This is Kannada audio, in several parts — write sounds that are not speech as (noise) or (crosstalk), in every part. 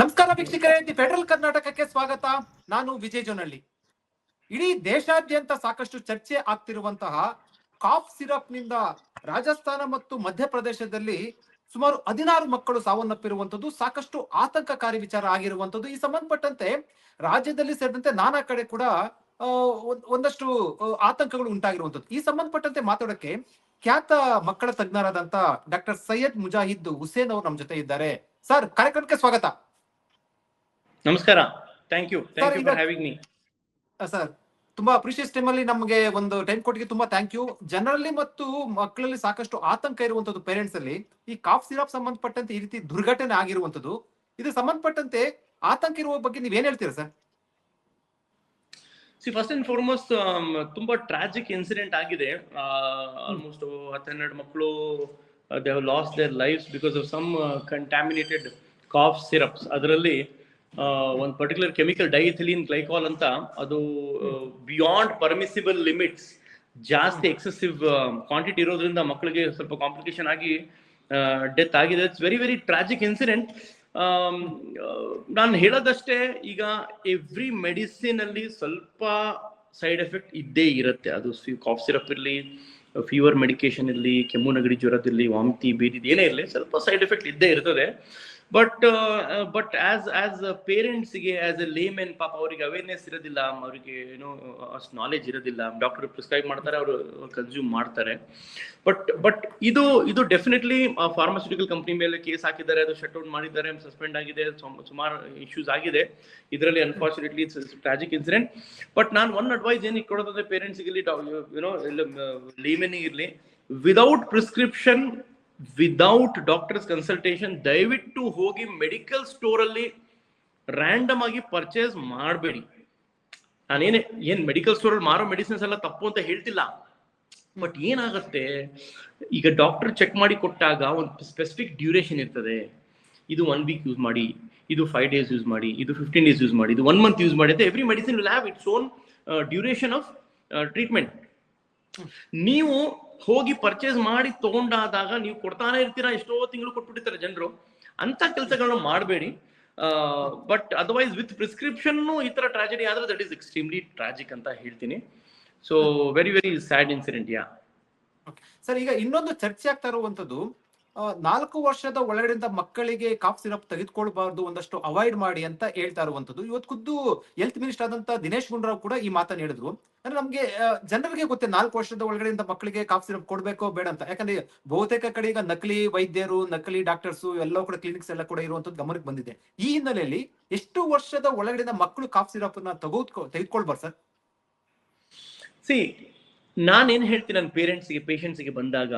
ನಮಸ್ಕಾರ ವೀಕ್ಷಕರೇ ದಿ ಫೆಡರಲ್ ಕರ್ನಾಟಕಕ್ಕೆ ಸ್ವಾಗತ. ನಾನು ವಿಜಯ್ ಜೋನಳ್ಳಿ. ಇಡೀ ದೇಶಾದ್ಯಂತ ಸಾಕಷ್ಟು ಚರ್ಚೆ ಆಗ್ತಿರುವಂತಹ ಕಾಫ್ ಸಿರಪ್ನಿಂದ ರಾಜಸ್ಥಾನ ಮತ್ತು ಮಧ್ಯಪ್ರದೇಶದಲ್ಲಿ ಸುಮಾರು ಹದಿನಾರು ಮಕ್ಕಳು ಸಾವನ್ನಪ್ಪಿರುವಂತದ್ದು ಸಾಕಷ್ಟು ಆತಂಕಕಾರಿ ವಿಚಾರ ಆಗಿರುವಂತದ್ದು ಈ ಸಂಬಂಧಪಟ್ಟಂತೆ ರಾಜ್ಯದಲ್ಲಿ ಸೇರಿದಂತೆ ನಾನಾ ಕಡೆ ಕೂಡ ಒಂದಷ್ಟು ಆತಂಕಗಳು ಉಂಟಾಗಿರುವಂತದ್ದು ಈ ಸಂಬಂಧಪಟ್ಟಂತೆ ಮಾತಾಡೋಕೆ ಖ್ಯಾತ ಮಕ್ಕಳ ತಜ್ಞರಾದಂತ ಡಾಕ್ಟರ್ ಸೈಯದ್ ಮುಜಾಹಿದ್ ಹುಸೇನ್ ಅವರು ನಮ್ಮ ಜೊತೆ ಇದ್ದಾರೆ. ಸರ್, ಕಾರ್ಯಕ್ರಮಕ್ಕೆ ಸ್ವಾಗತ. ನಮಸ್ಕಾರ. Thank you thank you for having me sir ತುಂಬಾ ಅಪ್ರಿಷಿಯೇಟ್ ಟೈಮ್ ಅಲ್ಲಿ ನಮಗೆ ಒಂದು ಟೈಮ್ ಕೊಟ್ಟಿಗೆ ತುಂಬಾ ಥ್ಯಾಂಕ್ ಯು ಜನರಲ್ಲಿ ಮತ್ತು ಮಕ್ಕಳಲ್ಲಿ ಸಾಕಷ್ಟು ಆತಂಕ ಇರುವಂತದ್ದು ಪೇರೆಂಟ್ಸ್ ಅಲ್ಲಿ ಈ ಕಾಫ್ ಸಿರಪ್ ಸಂಬಂಧಪಟ್ಟಂತೆ ಈ ರೀತಿ ದುರ್ಘಟನೆ ಆಗಿರುವಂತದ್ದು. ಇದು ಸಂಬಂಧಪಟ್ಟಂತೆ ಆತಂಕ ಇರುವ ಬಗ್ಗೆ ನೀವ್ ಏನ್ ಹೇಳ್ತೀರಾ sir see first and foremost ತುಂಬಾ ಟ್ರಾಜಿಕ್ ಇನ್ಸಿಡೆಂಟ್ ಆಗಿದೆ. ಆಲ್ಮೋಸ್ಟ್ ಹತ್ತೆರಡು ಮಕ್ಕಳು they lost their life because of some contaminated cough syrups ಅದರಲ್ಲಿ ಒಂದು ಪರ್ಟಿಕ್ಯುಲರ್ ಕೆಮಿಕಲ್ ಡೈಥಿಲಿನ್ ಗ್ಲೈಕಾಲ್ ಅಂತ ಅದು ಬಿಯಾಂಡ್ ಪರ್ಮಿಸಿಬಲ್ ಲಿಮಿಟ್ಸ್ ಜಾಸ್ತಿ ಎಕ್ಸೆಸಿವ್ ಕ್ವಾಂಟಿಟಿ ಇರೋದ್ರಿಂದ ಮಕ್ಕಳಿಗೆ ಸ್ವಲ್ಪ ಕಾಂಪ್ಲಿಕೇಶನ್ ಆಗಿ ಡೆತ್ ಆಗಿದೆ. It's very very tragic incident ನಾನು ಹೇಳೋದಷ್ಟೇ, ಈಗ ಎವ್ರಿ ಮೆಡಿಸಿನ್ ಅಲ್ಲಿ ಸ್ವಲ್ಪ ಸೈಡ್ ಎಫೆಕ್ಟ್ ಇದ್ದೇ ಇರುತ್ತೆ. ಅದು ಕಾಫ್ ಸಿರಪ್ ಇರಲಿ ಫೀವರ್ ಮೆಡಿಕೇಶನ್ ಇರಲಿ, ಕೆಮ್ಮು, ನಗಡಿ ಜ್ವರದಲ್ಲಿ ವಾಂತಿ ಬೇದಿದ್ ಏನೇ ಇರಲಿ, ಸ್ವಲ್ಪ ಸೈಡ್ ಎಫೆಕ್ಟ್ ಇದ್ದೇ ಇರ್ತದೆ. ಬಟ್ ಬಟ್ ಆಸ್ ಆಸ್ ಪೇರೆಂಟ್ಸ್ಗೆ ಆಸ್ ಎ ಲೇಮೆನ್ ಪಾಪ ಅವರಿಗೆ ಅವೇರ್ನೆಸ್ ಇರೋದಿಲ್ಲ, ಅವರಿಗೆ ಏನೋ ಅಷ್ಟು ನಾಲೆಜ್ ಇರೋದಿಲ್ಲ. ಡಾಕ್ಟರ್ ಪ್ರಿಸ್ಕ್ರೈಬ್ ಮಾಡ್ತಾರೆ, ಅವರು ಕನ್ಸ್ಯೂಮ್ ಮಾಡ್ತಾರೆ. ಬಟ್ ಬಟ್ ಇದು ಇದು ಡೆಫಿನೆಟ್ಲಿ ಫಾರ್ಮಾಸ್ಯೂಟಿಕಲ್ ಕಂಪ್ನಿ ಮೇಲೆ ಕೇಸ್ ಹಾಕಿದ್ದಾರೆ, ಅದು ಶಟ್ ಔಟ್ ಮಾಡಿದ್ದಾರೆ ಸಸ್ಪೆಂಡ್ ಆಗಿದೆ ಸುಮಾರು ಇಶ್ಯೂಸ್ ಆಗಿದೆ. ಇದರಲ್ಲಿ ಅನ್ಫಾರ್ಚುನೇಟ್ಲಿ ಟ್ರಾಜಿಕ್ ಇನ್ಸಿಡೆಂಟ್ ಬಟ್ ನಾನು ಒನ್ ಅಡ್ವೈಸ್ ಏನಕ್ಕೆ ಕೊಡೋದಂದ್ರೆ ಪೇರೆಂಟ್ಸ್ ಇರಲಿ ಯುನೋ ಲೇಮೆನ್ ಇರಲಿ. Without prescription without doctor's consultation ದಯವಿಟ್ಟು ಹೋಗಿ ಮೆಡಿಕಲ್ ಸ್ಟೋರ್ ಅಲ್ಲಿ ರ್ಯಾಂಡಮ್ ಆಗಿ ಪರ್ಚೇಸ್ ಮಾಡಬೇಡಿ. ನಾನೇನೆ ಏನ್ ಮೆಡಿಕಲ್ ಸ್ಟೋರ್ ಅಲ್ಲಿ ಮಾರೋ ಮೆಡಿಸಿನ್ಸ್ ಎಲ್ಲ ತಪ್ಪು ಅಂತ ಹೇಳ್ತಿಲ್ಲ. ಬಟ್ ಏನಾಗತ್ತೆ ಈಗ ಡಾಕ್ಟರ್ ಚೆಕ್ ಮಾಡಿ ಕೊಟ್ಟಾಗ ಒಂದು ಸ್ಪೆಸಿಫಿಕ್ ಡ್ಯೂರೇಷನ್ ಇರ್ತದೆ. ಇದು ಒನ್ ವೀಕ್ ಯೂಸ್ ಮಾಡಿ ಇದು ಫೈವ್ ಡೇಸ್ ಯೂಸ್ ಮಾಡಿ ಇದು ಫಿಫ್ಟೀನ್ ಡೇಸ್ ಯೂಸ್ ಮಾಡಿ ಇದು ಒನ್ ಮಂತ್ ಯೂಸ್ ಮಾಡಿ ಅಂತ every medicine will have its own duration of treatment ನೀವು ಹೋಗಿ ಪರ್ಚೇಸ್ ಮಾಡಿ ತಗೊಂಡಾದಾಗ ನೀವು ಕೊಡ್ತಾನೆ ಇರ್ತೀರಾ? ಎಷ್ಟೋ ತಿಂಗಳು ಕೊಟ್ಬಿಟ್ಟಿರ್ತಾರೆ ಜನರು. ಅಂತ ಕೆಲಸಗಳನ್ನ ಮಾಡಬೇಡಿ. ಬಟ್ ಅದರ್ವೈಸ್ ವಿತ್ ಪ್ರಿಸ್ಕ್ರಿಪ್ಷನ್ ಈ ತರ ಟ್ರಾಜಿಡಿ ಆದ್ರೆ ದಟ್ ಈಸ್ ಎಕ್ಸ್ಟ್ರೀಮ್ಲಿ ಟ್ರಾಜಿಕ್ ಅಂತ ಹೇಳ್ತೀನಿ. So very very sad incident yeah sir ಈಗ ಇನ್ನೊಂದು ಚರ್ಚೆ ಆಗ್ತಾ ಇರುವಂತದ್ದು ನಾಲ್ಕು ವರ್ಷದ ಒಳಗಡೆಯಿಂದ ಮಕ್ಕಳಿಗೆ ಕಾಫ್ ಸಿರಪ್ ತೆಗೆದುಕೊಳ್ಬಾರ್ದು ಒಂದಷ್ಟು ಅವಾಯ್ಡ್ ಮಾಡಿ ಅಂತ ಹೇಳ್ತಾ ಇರುವಂತದ್ದು ಇವತ್ತು ಖುದ್ದು ಹೆಲ್ತ್ ಮಿನಿಸ್ಟರ್ ಆದಂತ ದಿನೇಶ್ ಗುಂಡ್ರಾವ್ ಕೂಡ ಈ ಮಾತನ್ನ ಹೇಳಿದ್ರು. ಅಂದ್ರೆ ನಮ್ಗೆ ಜನರಿಗೆ ಗೊತ್ತೇ ನಾಲ್ಕು ವರ್ಷದ ಒಳಗಡೆಯಿಂದ ಮಕ್ಕಳಿಗೆ ಕಾಫ್ ಸಿರಪ್ ಕೊಡ್ಬೇಕೋ ಬೇಡ ಅಂತ. ಯಾಕಂದ್ರೆ ಬಹುತೇಕ ಕಡೆ ಈಗ ನಕಲಿ ವೈದ್ಯರು, ನಕಲಿ ಡಾಕ್ಟರ್ಸ್ ಎಲ್ಲ ಕೂಡ ಕ್ಲಿನಿಕ್ಸ್ ಎಲ್ಲ ಕೂಡ ಇರುವಂತದ್ದು ಗಮನಕ್ಕೆ ಬಂದಿದೆ. ಈ ಹಿನ್ನೆಲೆಯಲ್ಲಿ ಎಷ್ಟು ವರ್ಷದ ಒಳಗಡೆಯಿಂದ ಮಕ್ಕಳು ಕಾಫ್ ಸಿರಪ್ನ ತಗೋದ್ ತೆಗೆದುಕೊಳ್ಬಾರ್ದು ಸರ್? ಸಿ ನಾನೇನ್ ಹೇಳ್ತೀನಿ ನನ್ನ ಪೇರೆಂಟ್ಸ್ಗೆ ಪೇಷಂಟ್ಸ್ಗೆ ಬಂದಾಗ,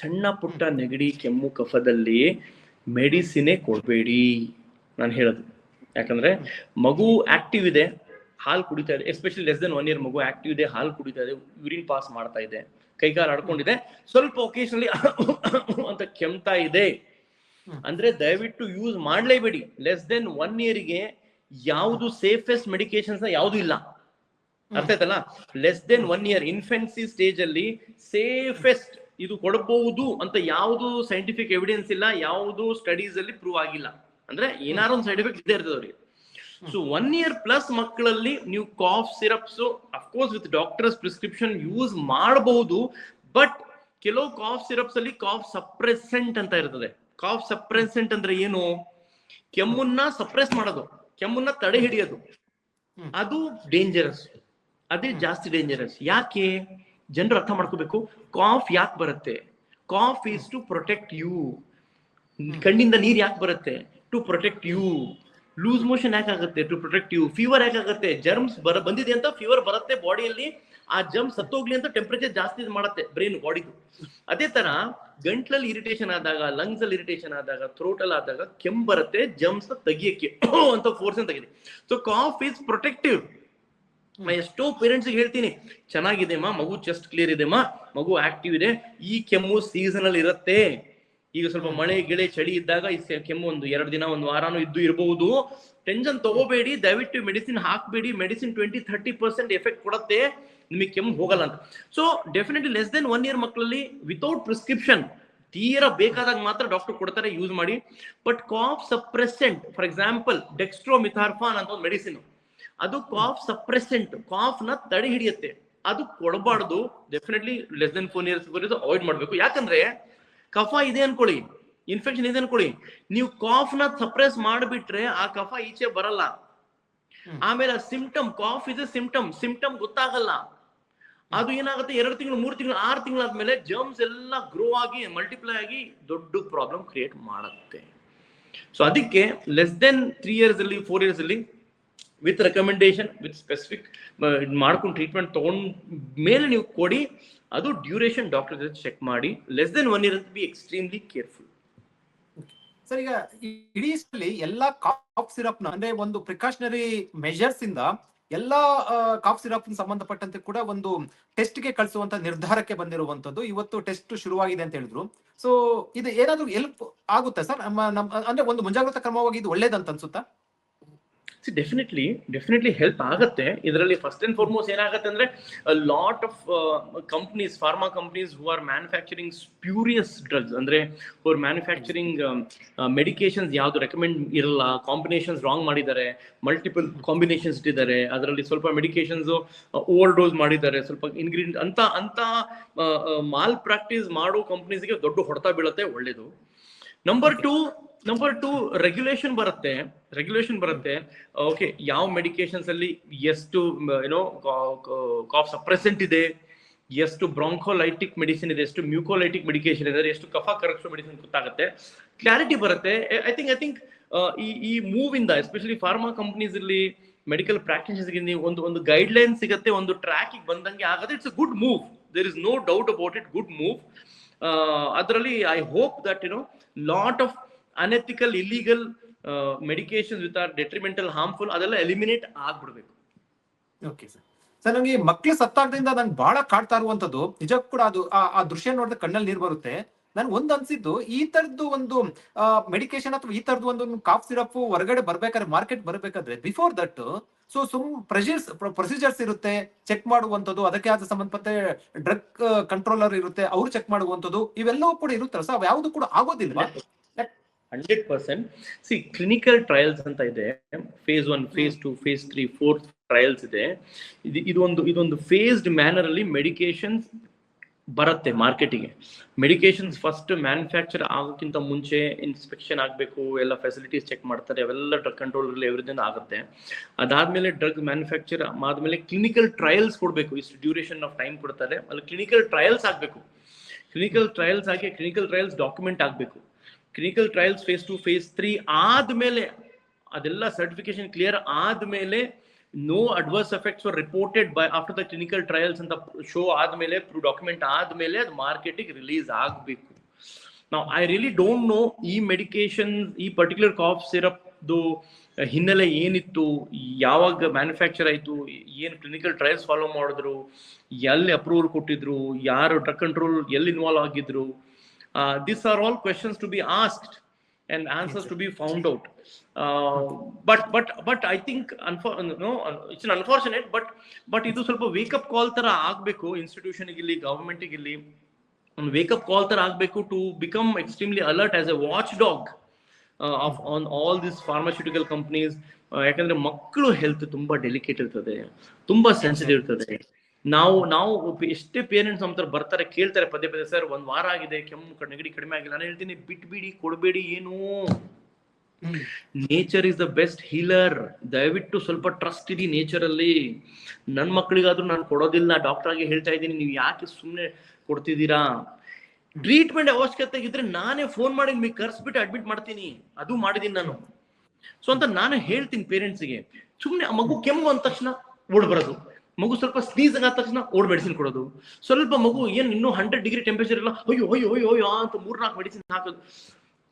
ಸಣ್ಣ ಪುಟ್ಟ ನೆಗಡಿ, ಕೆಮ್ಮು, ಕಫದಲ್ಲಿ ಮೆಡಿಸಿನೇ ಕೊಡಬೇಡಿ. ನಾನು ಹೇಳೋದು. ಯಾಕಂದ್ರೆ ಮಗು ಆಕ್ಟಿವ್ ಇದೆ, ಹಾಲು ಕುಡಿತಾ ಇದೆ especially less than one year ಮಗು ಆಕ್ಟಿವ್ ಇದೆ, ಹಾಲು ಕುಡಿತಾ ಇದೆ ಯೂರಿನ್ ಪಾಸ್ ಮಾಡ್ತಾ ಇದೆ ಕೈಕಾಲು ಆಡ್ಕೊಂಡಿದೆ, ಸ್ವಲ್ಪ ಒಕೇಶನಲಿ (coughs) ಅಂತ ಕೆಮ್ತಾ ಇದೆ. ಅಂದ್ರೆ ದಯವಿಟ್ಟು ಯೂಸ್ ಮಾಡಲೇಬೇಡಿ. ಲೆಸ್ ದೆನ್ ಒನ್ ಇಯರ್ಗೆ ಯಾವುದು ಸೇಫೆಸ್ಟ್ ಮೆಡಿಕೇಶನ್ಸ್ ಯಾವುದು ಇಲ್ಲ. ಅರ್ಥ ಆಯ್ತಲ್ಲ? Less than one year infancy stage ಅಲ್ಲಿ ಸೇಫೆಸ್ಟ್ ಇದು ಕೊಡಬಹುದು ಅಂತ ಯಾವುದು ಸೈಂಟಿಫಿಕ್ ಎವಿಡೆನ್ಸ್ ಇಲ್ಲ ಯಾವುದು ಸ್ಟಡೀಸ್ ಅಲ್ಲಿ ಪ್ರೂವ್ ಆಗಿಲ್ಲ. ಅಂದ್ರೆ ಏನಾರು ಒಂದು ಸೈಡ್ ಎಫೆಕ್ಟ್ ಇದೇ ಇರ್ತದೆ ಅವರಿಗೆ. ಸೊ ಒನ್ ಇಯರ್ ಪ್ಲಸ್ ಮಕ್ಕಳಲ್ಲಿ ನೀವು cough syrups of course with doctor's prescription use ಮಾಡಬಹುದು ಬಟ್ ಕೆಲವು ಕಾಫ್ ಸಿರಪ್ಸ್ ಅಲ್ಲಿ ಕಾಫ್ ಸಪ್ರೆಸೆಂಟ್ ಅಂತ ಇರ್ತದೆ. ಕಾಫ್ ಸಪ್ರೆಸೆಂಟ್ ಅಂದ್ರೆ ಏನು? ಕೆಮ್ಮನ್ನ ಸಪ್ರೆಸ್ ಮಾಡೋದು. ಕೆಮ್ಮನ್ನ ತಡೆ ಹಿಡಿಯೋದು ಅದು ಡೇಂಜರಸ್ ಅದೇ ಜಾಸ್ತಿ ಡೇಂಜರಸ್ ಯಾಕೆ? ಜನರು ಅರ್ಥ ಮಾಡ್ಕೋಬೇಕು. ಕಾಫ್ ಯಾಕೆ ಬರುತ್ತೆ? Calf is to protect you ಕಣ್ಣಿಂದ ನೀರು ಯಾಕೆ ಬರುತ್ತೆ? To protect you lose motion ಯಾಕೆ ಆಗುತ್ತೆ ಟು ಪ್ರೊಟೆಕ್ಟ್ ಯು ಫೀವರ್ ಯಾಕೆ ಆಗುತ್ತೆ ಜರ್ಮ್ಸ್ ಬರ, ಬಂದಿದೆ ಅಂತ ಫೀವರ್ ಬರುತ್ತೆ ಬಾಡಿಯಲ್ಲಿ ಆ ಜರ್ಮ್ಸ್ ಸತ್ತೋಗ್ಲಿ ಅಂತ ಟೆಂಪರೇಚರ್ ಜಾಸ್ತಿ ಮಾಡುತ್ತೆ ಬ್ರೈನ್ ಬಾಡಿದು ಅದೇ ತರ ಗಂಟ್ಲಲ್ಲಿ ಇರಿಟೇಷನ್ ಆದಾಗ ಲಂಗ್ಸ್ ಅಲ್ಲಿ ಇರಿಟೇಷನ್ ಆದಾಗ ಥ್ರೋಟ್ ಅಲ್ಲಿ ಆದಾಗ ಕೆಮ್ಮು ಬರುತ್ತೆ ಜಮ್ಸ್ ತೆಗಿಯಕ್ಕೆ (coughs) ಅಂತ ಫೋರ್ಸ್ ತೆಗಿದೆ ಸೊ ಕಾಫ್ ಈಸ್ ಪ್ರೊಟೆಕ್ಟಿವ್ ಎಷ್ಟೋ ಪೇರೆಂಟ್ಸ್ ಹೇಳ್ತೀನಿ ಚೆನ್ನಾಗಿದೆ ಮಾ ಮಗು ಚೆಸ್ಟ್ ಕ್ಲಿಯರ್ ಇದೆ ಮಾ ಮಗು ಆಕ್ಟಿವ್ ಇದೆ ಈ ಕೆಮ್ಮು ಸೀಸನಲ್ ಇರುತ್ತೆ. ಈಗ ಸ್ವಲ್ಪ ಮಳೆ ಗಿಳೆ ಚಳಿ ಇದ್ದಾಗ ಈ ಕೆಮ್ಮು ಒಂದು ಎರಡು ದಿನ ಒಂದು ವಾರಾನು ಇದ್ದು ಇರಬಹುದು ಟೆನ್ಷನ್ ತಗೋಬೇಡಿ ದಯವಿಟ್ಟು medicine ಹಾಕ್ಬೇಡಿ medicine twenty thirty percent effect ಕೊಡುತ್ತೆ ನಿಮಗೆ ಕೆಮ್ಮು ಹೋಗಲ್ಲ ಅಂತ. So definitely less than one year ಮಕ್ಕಳಲ್ಲಿ ವಿತೌಟ್ ಪ್ರಿಸ್ಕ್ರಿಪ್ಷನ್ ತೀರ ಬೇಕಾದಾಗ ಮಾತ್ರ ಡಾಕ್ಟರ್ ಕೊಡ್ತಾರೆ ಯೂಸ್ ಮಾಡಿ. But cough suppressant for example dextromethorphan ಅಂತ ಒಂದು ಮೆಡಿಸಿನ್ ಅದು ಕಾಫ್ ಸಪ್ರೆಸೆಂಟ್ ಕಾಫ್ನ ತಡೆ ಹಿಡಿಯುತ್ತೆ. ಅದು ಕೊಡಬಾರ್ದು. Definitely less than four years avoid ಮಾಡಬೇಕು. ಯಾಕಂದ್ರೆ ಕಫ ಇದೆ ಅನ್ಕೊಳ್ಳಿ. ಇನ್ಫೆಕ್ಷನ್ ಇದೆ ಅನ್ಕೊಳ್ಳಿ. ನೀವು ಕಾಫ್ನ ಸಪ್ರೆಸ್ ಮಾಡಿಬಿಟ್ರೆ ಆ ಕಫ ಈಚೆ ಬರಲ್ಲ. ಆಮೇಲೆ ಸಿಂಪ್ಟಮ್ ಕಾಫ್ ಇದೆ ಸಿಂಪ್ಟಮ್ ಸಿಂಪ್ಟಮ್ ಗೊತ್ತಾಗಲ್ಲ. ಅದು ಏನಾಗುತ್ತೆ? ಎರಡು ತಿಂಗಳು ಮೂರು ತಿಂಗಳು ಆರು ತಿಂಗಳಾದ್ಮೇಲೆ ಜರ್ಮ್ಸ್ ಎಲ್ಲ ಗ್ರೋ ಆಗಿ ಮಲ್ಟಿಪ್ಲೈ ಆಗಿ ದೊಡ್ಡ ಪ್ರಾಬ್ಲಮ್ ಕ್ರಿಯೇಟ್ ಮಾಡುತ್ತೆ. ಸೊ ಅದಕ್ಕೆ ಲೆಸ್ ದೆನ್ ತ್ರೀ ಇಯರ್ಸ್ ಅಲ್ಲಿ ಫೋರ್ ಇಯರ್ಸ್ ಅಲ್ಲಿ ವಿತ್ ರೆಕಮೆಂಡೇಶನ್ ವಿತ್ ಸ್ಪೆಸಿಫಿಕ್ ಮಾಡ್ಕೊಂಡು ಟ್ರೀಟ್ಮೆಂಟ್ ತೊಗೊಂಡ ಮೇಲೆ ನೀವು ಕೊಡಿ, ಅದು ಡ್ಯೂರೇಷನ್ ಡಾಕ್ಟರ್ ಜೊತೆ ಚೆಕ್ ಮಾಡಿ less than one year be extremely careful sir, ಈಗ ಇಡೀ ಎಲ್ಲಾ ಕಾಫ್ ಸಿರಪ್ ಅಂದ್ರೆ ಒಂದು ಪ್ರಿಕಾಷನರಿ ಮೆಷರ್ಸ್ ಇಂದ ಎಲ್ಲಾ ಕಾಫ್ ಸಿರಪ್ ಸಂಬಂಧಪಟ್ಟಂತೆ ಕೂಡ ಒಂದು ಟೆಸ್ಟ್ಗೆ ಕಳಿಸುವಂತ ನಿರ್ಧಾರಕ್ಕೆ ಬಂದಿರುವಂತದ್ದು ಇವತ್ತು ಟೆಸ್ಟ್ ಶುರುವಾಗಿದೆ ಅಂತ ಹೇಳಿದ್ರು. ಸೊ ಇದು ಏನಾದ್ರು ಎಲ್ಪ್ ಆಗುತ್ತಾ ಸರ್? ನಮ್ಮ, ಅಂದ್ರೆ ಒಂದು ಮುಂಜಾಗ್ರತಾ ಕ್ರಮವಾಗಿ ಇದು ಒಳ್ಳೇದಂತ ಅನ್ಸುತ್ತಾ? ಡೆಫಿನೆಟ್ಲಿ ಡೆಫಿನೆಟ್ಲಿ ಹೆಲ್ಪ್ ಆಗುತ್ತೆ. ಇದರಲ್ಲಿ ಫಸ್ಟ್ ಅಂಡ್ ಫಾರ್ಮೋಸ್ಟ್ ಏನಾಗುತ್ತೆ ಅಂದ್ರೆ lot of companies pharma companies who are manufacturing spurious drugs ಅಂದ್ರೆ ಅವ್ರ ಮ್ಯಾನುಫ್ಯಾಕ್ಚರಿಂಗ್ ಮೆಡಿಕೇಶನ್ಸ್ ಯಾವ್ದು ರೆಕಮೆಂಡ್ ಇರಲ್ಲ ಕಾಂಬಿನೇಷನ್ಸ್ ರಾಂಗ್ ಮಾಡಿದ್ದಾರೆ ಮಲ್ಟಿಪಲ್ ಕಾಂಬಿನೇಷನ್ಸ್ ಇಟ್ಟಿದ್ದಾರೆ, ಅದರಲ್ಲಿ ಸ್ವಲ್ಪ ಮೆಡಿಕೇಶನ್ಸ್ ಓವರ್ ಡೋಸ್ ಮಾಡಿದ್ದಾರೆ, ಸ್ವಲ್ಪ ಇನ್ಗ್ರೀಡಿಯಂಟ್ ಅಂತ ಅಂತ ಮಾಲ್ ಪ್ರಾಕ್ಟೀಸ್ ಮಾಡೋ ಕಂಪ್ನೀಸ್ಗೆ ದೊಡ್ಡ ಹೊಡೆತ ಬೀಳುತ್ತೆ, ಒಳ್ಳೇದು. Number two number two regulation ಬರುತ್ತೆ. ರೆಗ್ಯುಲೇಷನ್ ಬರುತ್ತೆ. ಓಕೆ ಯಾವ ಮೆಡಿಕೇಶನ್ಸ್ ಅಲ್ಲಿ ಎಷ್ಟು ಏನೋ ಕಾಫ್ ಸಪ್ರೆಸೆಂಟ್ ಇದೆ ಎಷ್ಟು ಬ್ರಾಂಕೋಲೈಟಿಕ್ ಮೆಡಿಸಿನ್ ಇದೆ ಎಷ್ಟು ಮ್ಯೂಕೋಲೈಟಿಕ್ ಮೆಡಿಕೇಶನ್ ಇದೆ ಎಷ್ಟು ಕಫ ಕರೆಕ್ಷನ್ ಮೆಡಿಸಿನ್ ಗೊತ್ತಾಗುತ್ತೆ. ಕ್ಲಾರಿಟಿ ಬರುತ್ತೆ. ಐ ಥಿಂಕ್ ಐ ಥಿಂಕ್ ಈ ಈ ಮೂವ್ ಇಂದ ಎಸ್ಪೆಷಲಿ ಫಾರ್ಮಾ ಕಂಪ್ನೀಸ್ ಇಲ್ಲಿ ಮೆಡಿಕಲ್ ಪ್ರಾಕ್ಟೀಸಸ್ ಒಂದು ಒಂದು ಗೈಡ್ ಲೈನ್ ಸಿಗುತ್ತೆ, ಒಂದು ಟ್ರ್ಯಾಕ್ ಬಂದಂಗೆ ಆಗುತ್ತೆ it's a good move there is no doubt about it good move ಅದರಲ್ಲಿ I hope that you know lot of unethical illegal medication with are detrimental harmful ಅದೆಲ್ಲ ಎಲಿಮಿನೇಟ್ ಆಗ್ಬಿಡ್ಬೇಕು. ಓಕೆ ಸರ್ ಸರ್ ನಂಗೆ ಮಕ್ಳು ಸತ್ತಾಗದಿಂದ ನಂಗೆ ಬಹಳ ಕಾಡ್ತಾ ಇರುವಂತದ್ದು, ನಿಜಕ್ಕೂ ಕೂಡ ಅದು, ಆ ದೃಶ್ಯ ನೋಡಿದ್ರೆ ಕಣ್ಣಲ್ಲಿ ನೀರ್ ಬರುತ್ತೆ. ನನ್ ಒಂದ್ ಅನ್ಸಿದ್ದು, ಈ ತರದ್ದು ಒಂದು ಮೆಡಿಕೇಶನ್ ಅಥವಾ ಈ ತರದ್ದು ಒಂದು ಕಾಫ್ ಸಿರಪ್ ಹೊರಗಡೆ ಬರ್ಬೇಕಾದ್ರೆ ಮಾರ್ಕೆಟ್ ಬರ್ಬೇಕಾದ್ರೆ before that so some procedures procedures ಇರುತ್ತೆ ಚೆಕ್ ಮಾಡುವಂಥದ್ದು ಅದಕ್ಕೆ ಆದ ಸಂಬಂಧಪಟ್ಟ ಡ್ರಗ್ ಕಂಟ್ರೋಲರ್ ಇರುತ್ತೆ, ಅವ್ರು ಚೆಕ್ ಮಾಡುವಂಥದ್ದು ಇವೆಲ್ಲವೂ ಕೂಡ ಇರುತ್ತಲ್ಲ ಸರ್ ಯಾವುದು ಕೂಡ ಆಗೋದಿಲ್ಲ. Hundred percent see clinical trials ಅಂತ ಇದೆ. Phase one phase two phase three fourth trials ಇದೆ. ಇದು, ಇದೊಂದು ಇದೊಂದು ಫೇಸ್ಡ್ ಮ್ಯಾನರ್ ಅಲ್ಲಿ ಮೆಡಿಕೇಶನ್ಸ್ ಬರುತ್ತೆ ಮಾರ್ಕೆಟಿಗೆ. ಮೆಡಿಕೇಶನ್ಸ್ ಫಸ್ಟ್ ಮ್ಯಾನುಫ್ಯಾಕ್ಚರ್ ಆಗೋಕ್ಕಿಂತ ಮುಂಚೆ ಇನ್ಸ್ಪೆಕ್ಷನ್ ಆಗಬೇಕು, ಎಲ್ಲ ಫೆಸಿಲಿಟೀಸ್ ಚೆಕ್ ಮಾಡ್ತಾರೆ, ಅವೆಲ್ಲ ಡ್ರಗ್ ಕಂಟ್ರೋಲ್ ಎವ್ರಿದಿಂದ ಆಗುತ್ತೆ. ಅದಾದ್ಮೇಲೆ ಡ್ರಗ್ ಮ್ಯಾನುಫ್ಯಾಕ್ಚರ್ ಆದ್ಮೇಲೆ ಕ್ಲಿನಿಕಲ್ ಟ್ರಯಲ್ಸ್ ಕೊಡಬೇಕು. ಇಷ್ಟು ಡ್ಯೂರೇಷನ್ ಆಫ್ ಟೈಮ್ ಕೊಡ್ತಾರೆ. ಅಲ್ಲಿ ಕ್ಲಿನಿಕಲ್ ಟ್ರಯಲ್ಸ್ ಆಗಬೇಕು. ಕ್ಲಿನಿಕಲ್ ಟ್ರಯಲ್ಸ್ ಆಗಿ ಕ್ಲಿನಿಕಲ್ ಟ್ರಯಲ್ಸ್ ಡಾಕ್ಯುಮೆಂಟ್ ಆಗಬೇಕು. Clinical trials phase two phase three ಆದ್ಮೇಲೆ ಅದೆಲ್ಲ ಸರ್ಟಿಫಿಕೇಶನ್ ಕ್ಲಿಯರ್ ಆದ್ಮೇಲೆ no adverse effects for reported by after the clinical trials ಅಂತ ಶೋ ಆದ್ಮೇಲೆ ಡಾಕ್ಯುಮೆಂಟ್ ಆದ್ಮೇಲೆ ಅದು ಮಾರ್ಕೆಟಿಗೆ ರಿಲೀಸ್ ಆಗಬೇಕು. ನಾವು ಐ ರಿಯಲಿ ಡೋಂಟ್ ನೋ ಈ ಮೆಡಿಕೇಶನ್ ಈ ಪರ್ಟಿಕ್ಯುಲರ್ ಕಾಫ್ ಸಿರಪ್ದು ಹಿನ್ನೆಲೆ ಏನಿತ್ತು, ಯಾವಾಗ ಮ್ಯಾನುಫ್ಯಾಕ್ಚರ್ ಆಯಿತು, ಏನು ಕ್ಲಿನಿಕಲ್ ಟ್ರಯಲ್ಸ್ ಫಾಲೋ ಮಾಡಿದ್ರು, ಎಲ್ಲಿ ಅಪ್ರೂವಲ್ ಕೊಟ್ಟಿದ್ರು, ಯಾರು ಡ್ರಗ್ ಕಂಟ್ರೋಲ್ ಎಲ್ಲಿ ಇನ್ವಾಲ್ವ್ ಆಗಿದ್ರು this are all questions to be asked and answers to be found out. Uh, but but but I think unfor- no, it's an unfortunate, but but ಇದು ಸ್ವಲ್ಪ ವೇಕಪ್ ಕಾಲ್ ತರ ಆಗ್ಬೇಕು ಇನ್ಸ್ಟಿಟ್ಯೂಷನ್ ಇಲ್ಲಿ ಗವರ್ಮೆಂಟ್ ಇಲ್ಲಿ ಒಂದು ವೇಕಪ್ ಕಾಲ್ ತರ ಆಗ್ಬೇಕು to become extremely alert as a watch dog of on all this pharmaceutical companies ಯಾಕಂದ್ರೆ ಮಕ್ಕಳು ಹೆಲ್ತ್ ತುಂಬಾ ಡೆಲಿಕೇಟ್ ಇರ್ತದೆ ತುಂಬಾ ಸೆನ್ಸಿಟಿವ್ ಇರ್ತದೆ. ನಾವು ನಾವು ಎಷ್ಟೇ ಪೇರೆಂಟ್ಸ್ ನಮ್ಮ ಹತ್ರ ಬರ್ತಾರೆ ಕೇಳ್ತಾರೆ ಪದೇ ಪದೇ ಸರ್ ಒಂದ್ ವಾರ ಆಗಿದೆ ಕೆಮ್ಮು ನೆಗಡಿ ಕಡಿಮೆ ಆಗಿಲ್ಲ. ನಾನು ಹೇಳ್ತೀನಿ ಬಿಟ್ಬಿಡಿ ಕೊಡಬೇಡಿ ಏನು? Nature is the best healer ದಯವಿಟ್ಟು ಸ್ವಲ್ಪ ಟ್ರಸ್ಟ್ ಇಡಿ ನೇಚರ್ ಅಲ್ಲಿ. ನನ್ನ ಮಕ್ಕಳಿಗಾದ್ರೂ ನಾನು ಕೊಡೋದಿಲ್ಲ ಡಾಕ್ಟರ್ ಆಗಿ ಹೇಳ್ತಾ ಇದ್ದೀನಿ ನೀವು ಯಾಕೆ ಸುಮ್ಮನೆ ಕೊಡ್ತಿದ್ದೀರಾ? ಟ್ರೀಟ್ಮೆಂಟ್ ಅವಶ್ಯಕತೆ ಇದ್ರೆ ನಾನೇ ಫೋನ್ ಮಾಡಿ ನಿಮಗೆ ಕರ್ಸ್ಬಿಟ್ಟು ಅಡ್ಮಿಟ್ ಮಾಡ್ತೀನಿ. ಅದು ಮಾಡಿದೀನಿ ನಾನು. ಸೊ ಅಂತ ನಾನು ಹೇಳ್ತೀನಿ ಪೇರೆಂಟ್ಸ್ಗೆ ಸುಮ್ಮನೆ ಮಗು ಕೆಮ್ಮು ಅಂದ ತಕ್ಷಣ ಓಡ್ ಬರೋದು ಮಗು ಸ್ವಲ್ಪ ಸ್ನೀಸ್ ಆದ ತಕ್ಷಣ ಓಡ್ ಮೆಡಿಸಿನ್ ಕೊಡೋದು. ಸ್ವಲ್ಪ ಮಗು ಏನು ಇನ್ನೂ ಹಂಡ್ರೆಡ್ ಡಿಗ್ರಿ ಟೆಂಪರೇಚರ್ ಇಲ್ಲ, ಅಯ್ಯೋ ಅಯ್ಯೋ ಅಯ್ಯೋ ಅಯ್ಯೋ ಅಂತ ಮೂರ್ನಾಲ್ಕು ಮೆಡಿಸಿನ್ ಹಾಕೋದು.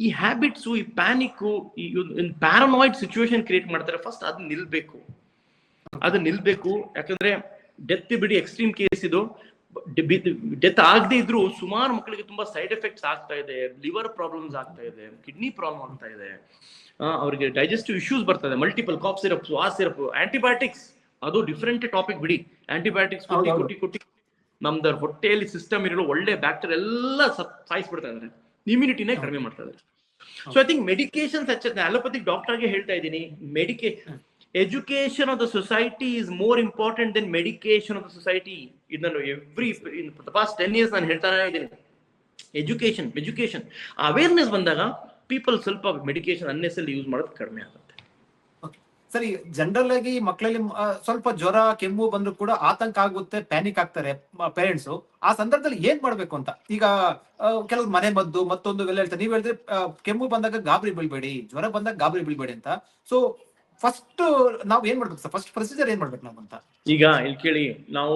ಈ ಹ್ಯಾಬಿಟ್ಸು ಈ ಪ್ಯಾನಿಕ್ಕು ಈ ಪ್ಯಾರನಾಯ್ಡ್ ಸಿಚುವೇಶನ್ ಕ್ರಿಯೇಟ್ ಮಾಡ್ತಾರೆ. ಫಸ್ಟ್ ಅದು ನಿಲ್ಬೇಕು. ಅದು ನಿಲ್ಬೇಕು. ಯಾಕಂದ್ರೆ ಡೆತ್ ಬಿಡಿ ಎಕ್ಸ್ಟ್ರೀಮ್ ಕೇಸ್ ಇದು. ಡೆತ್ ಆಗದೆ ಇದ್ರು ಸುಮಾರು ಮಕ್ಕಳಿಗೆ ತುಂಬಾ ಸೈಡ್ ಎಫೆಕ್ಟ್ಸ್ ಆಗ್ತಾ ಇದೆ. ಲಿವರ್ ಪ್ರಾಬ್ಲಮ್ಸ್ ಆಗ್ತಾ ಇದೆ. ಕಿಡ್ನಿ ಪ್ರಾಬ್ಲಮ್ ಆಗ್ತಾ ಇದೆ. ಅವರಿಗೆ ಡೈಜೆಸ್ಟಿವ್ ಇಶ್ಯೂಸ್ ಬರ್ತದೆ ಮಲ್ಟಿಪಲ್ ಕಾಫ್ ಸಿರಪ್ಸ್ ಆ ಸಿರಪ್ ಆಂಟಿಬಯೋಟಿಕ್ಸ್ ಅದು ಡಿಫ್ರೆಂಟ್ ಟಾಪಿಕ್ ಬಿಡಿ. ಆಂಟಿಬಯೋಟಿಕ್ಸ್ ಕೊಟ್ಟಿ. ಕೊಟ್ಟಿ ಕೊಟ್ಟಿ. ನಮ್ದು ಹೊಟ್ಟೆಯಲ್ಲಿ ಸಿಸ್ಟಮ್ ಇರೋ ಒಳ್ಳೆ ಬ್ಯಾಕ್ಟೀರಿಯಾ ಎಲ್ಲ ಸಾಯಿಸ್ಬಿಡ್ತಾ ಇದಾರೆ. ಇಮ್ಯುನಿಟಿನೇ ಕಡಿಮೆ ಮಾಡ್ತಾ ಇದ್ದಾರೆ so I think medication such allopathic ಡಾಕ್ಟರ್ಗೆ ಹೇಳ್ತಾ ಇದ್ದೀನಿ. ಮೆಡಿಕೇ education of the society is more important than medication of the society ಇದನ್ನು every in past ten years ನಾನು ಹೇಳ್ತಾನೆ ಇದ್ದೀನಿ. ಎಜುಕೇಶನ್ ಎಜುಕೇಶನ್ ಅವೇರ್ನೆಸ್ ಬಂದಾಗ ಪೀಪಲ್ ಸ್ವಲ್ಪ ಮೆಡಿಕೇಶನ್ ಅನ್ನೆಸಲ್ಲಿ ಯೂಸ್ ಮಾಡೋದು ಕಡಿಮೆ ಆಗುತ್ತೆ. ಸರಿ ಜನರಲ್ ಆಗಿ ಮಕ್ಕಳಲ್ಲಿ ಸ್ವಲ್ಪ ಜ್ವರ, ಕೆಮ್ಮು ಬಂದ್ರು ಕೂಡ ಆತಂಕ ಆಗುತ್ತೆ ಪ್ಯಾನಿಕ್ ಆಗ್ತಾರೆ ಪೇರೆಂಟ್ಸ್ ಆ ಸಂದರ್ಭದಲ್ಲಿ ಏನ್ ಮಾಡ್ಬೇಕು ಅಂತ? ಈಗ ಕೆಲವ್ ಮನೆ ಮದ್ದು, ಮತ್ತೊಂದು ಎಲ್ಲ ಹೇಳ್ತಾರೆ. ನೀವ್ ಹೇಳಿದ್ರೆ ಕೆಮ್ಮು ಬಂದಾಗ ಗಾಬರಿ ಬೀಳ್ಬೇಡಿ, ಜ್ವರ ಬಂದಾಗ ಗಾಬರಿ ಬೀಳ್ಬೇಡಿ ಅಂತ. ಸೊ ಫಸ್ಟ್ ನಾವ್ ಏನ್ ಮಾಡ್ಬೇಕು ಸರ್ ಫಸ್ಟ್ ಪ್ರೊಸೀಜರ್ ಏನ್ ಮಾಡ್ಬೇಕು ನಾವು ಅಂತ? ಈಗ ಇಲ್ಲಿ ಕೇಳಿ, ನಾವು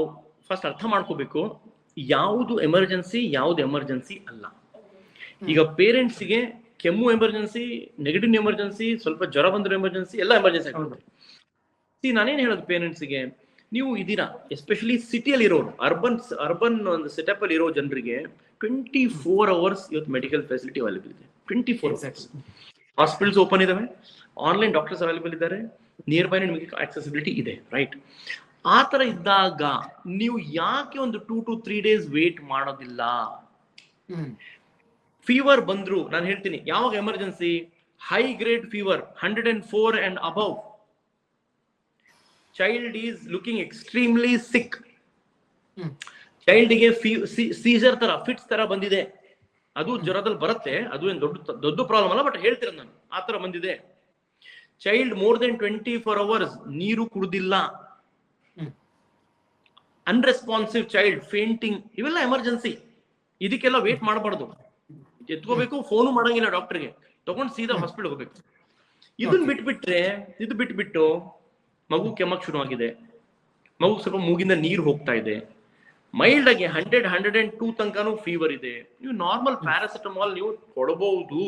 ಫಸ್ಟ್ ಅರ್ಥ ಮಾಡ್ಕೋಬೇಕು, ಯಾವುದು ಎಮರ್ಜೆನ್ಸಿ ಯಾವುದು ಎಮರ್ಜೆನ್ಸಿ ಅಲ್ಲ. ಈಗ ಪೇರೆಂಟ್ಸ್ಗೆ ಕೆಮ್ಮು ಎಮರ್ಜೆನ್ಸಿ ನೆಗೆಟಿವ್ ಎಮರ್ಜೆನ್ಸಿ ಸ್ವಲ್ಪ ಜ್ವರ ಬಂದ್ರೆ ಎಮರ್ಜೆನ್ಸಿ ಎಲ್ಲ ಎಮರ್ಜೆನ್ಸಿ ಸಿ ನಾನೇನ್ ಹೇಳೋದು ಪೇರೆಂಟ್ಸ್ಗೆ ನೀವು ಇದೀರಾ ಎಸ್ಪೆಷಲಿ ಸಿಟಿಯಲ್ಲಿ ಇರೋರು ಅರ್ಬನ್ ಅರ್ಬನ್ ಒಂದು ಸೆಟಪ್ ಅಲ್ಲಿ ಇರೋ ಜನರಿಗೆ ಟ್ವೆಂಟಿ ಫೋರ್ ಅವರ್ಸ್ ಇವತ್ತು ಮೆಡಿಕಲ್ ಫೆಸಿಲಿಟಿ ಅವೈಲೇಬಲ್ ಇದೆ. ಟ್ವೆಂಟಿ ಫೋರ್ ಹಾಸ್ಪಿಟಲ್ಸ್ ಓಪನ್ ಇದಾವೆ ಆನ್ಲೈನ್ ಡಾಕ್ಟರ್ಸ್ ಅವೈಲೇಬಲ್ ಇದ್ದಾರೆ ನಿಯರ್ ಬೈ ನಿಮಗೆ ಆಕ್ಸೆಸಿಬಿಲಿಟಿ ಇದೆ ರೈಟ್ ಆ ತರ ಇದ್ದಾಗ ನೀವು ಯಾಕೆ ಒಂದು two to three days wait ಮಾಡೋದಿಲ್ಲ? ಫೀವರ್ ಬಂದ್ರು ನಾನು ಹೇಳ್ತೀನಿ ಯಾವಾಗ emergency high grade fever hundred and four and above child is looking extremely sick ಚೈಲ್ಡ್ಗೆ seizure ತರ ಫಿಟ್ಸ್ ತರ ಬಂದಿದೆ. ಅದು ಜ್ವರದಲ್ಲಿ ಬರುತ್ತೆ ಅದು ಏನು ದೊಡ್ಡ ದೊಡ್ಡ ಪ್ರಾಬ್ಲಮ್ ಅಲ್ಲ ಬಟ್ ಹೇಳ್ತಿರೋದು ನಾನು ಆ ತರ ಬಂದಿದೆ. Child more than twenty four hours ನೀರು ಕುಡಿದಿಲ್ಲ. ಅನ್ರೆಸ್ಪಾನ್ಸಿವ್ ಚೈಲ್ಡ್ ಫೇಂಟಿಂಗ್ ಇವೆಲ್ಲ ಎಮರ್ಜೆನ್ಸಿ ಇದಕ್ಕೆಲ್ಲ ವೇಟ್ ಮಾಡಬಾರ್ದು. ಎತ್ಕೋಬೇಕು ಫೋನು ಮಾಡಂಗಿಲ್ಲ ಡಾಕ್ಟರ್ಗೆ ತಗೊಂಡ್ ಸೀದಾ ಹಾಸ್ಪಿಟಲ್ ಹೋಗ್ಬೇಕು. ಇದನ್ನ ಬಿಟ್ಬಿಟ್ರೆ ಇದು ಬಿಟ್ಬಿಟ್ಟು ಮಗು ಕೆಮ್ಮಕ್ ಶುರು ಆಗಿದೆ ಮಗು ಸ್ವಲ್ಪ ಮೂಗಿಂದ ನೀರ್ ಹೋಗ್ತಾ ಇದೆ. ಮೈಲ್ಡ್ ಆಗಿ ಹಂಡ್ರೆಡ್ ಹಂಡ್ರೆಡ್ ಅಂಡ್ ಟೂ ತನಕನೂ ಫೀವರ್ ಇದೆ. ನೀವು ನಾರ್ಮಲ್ ಪ್ಯಾರಾಸಿಟಮಾಲ್ ನೀವು ಕೊಡಬಹುದು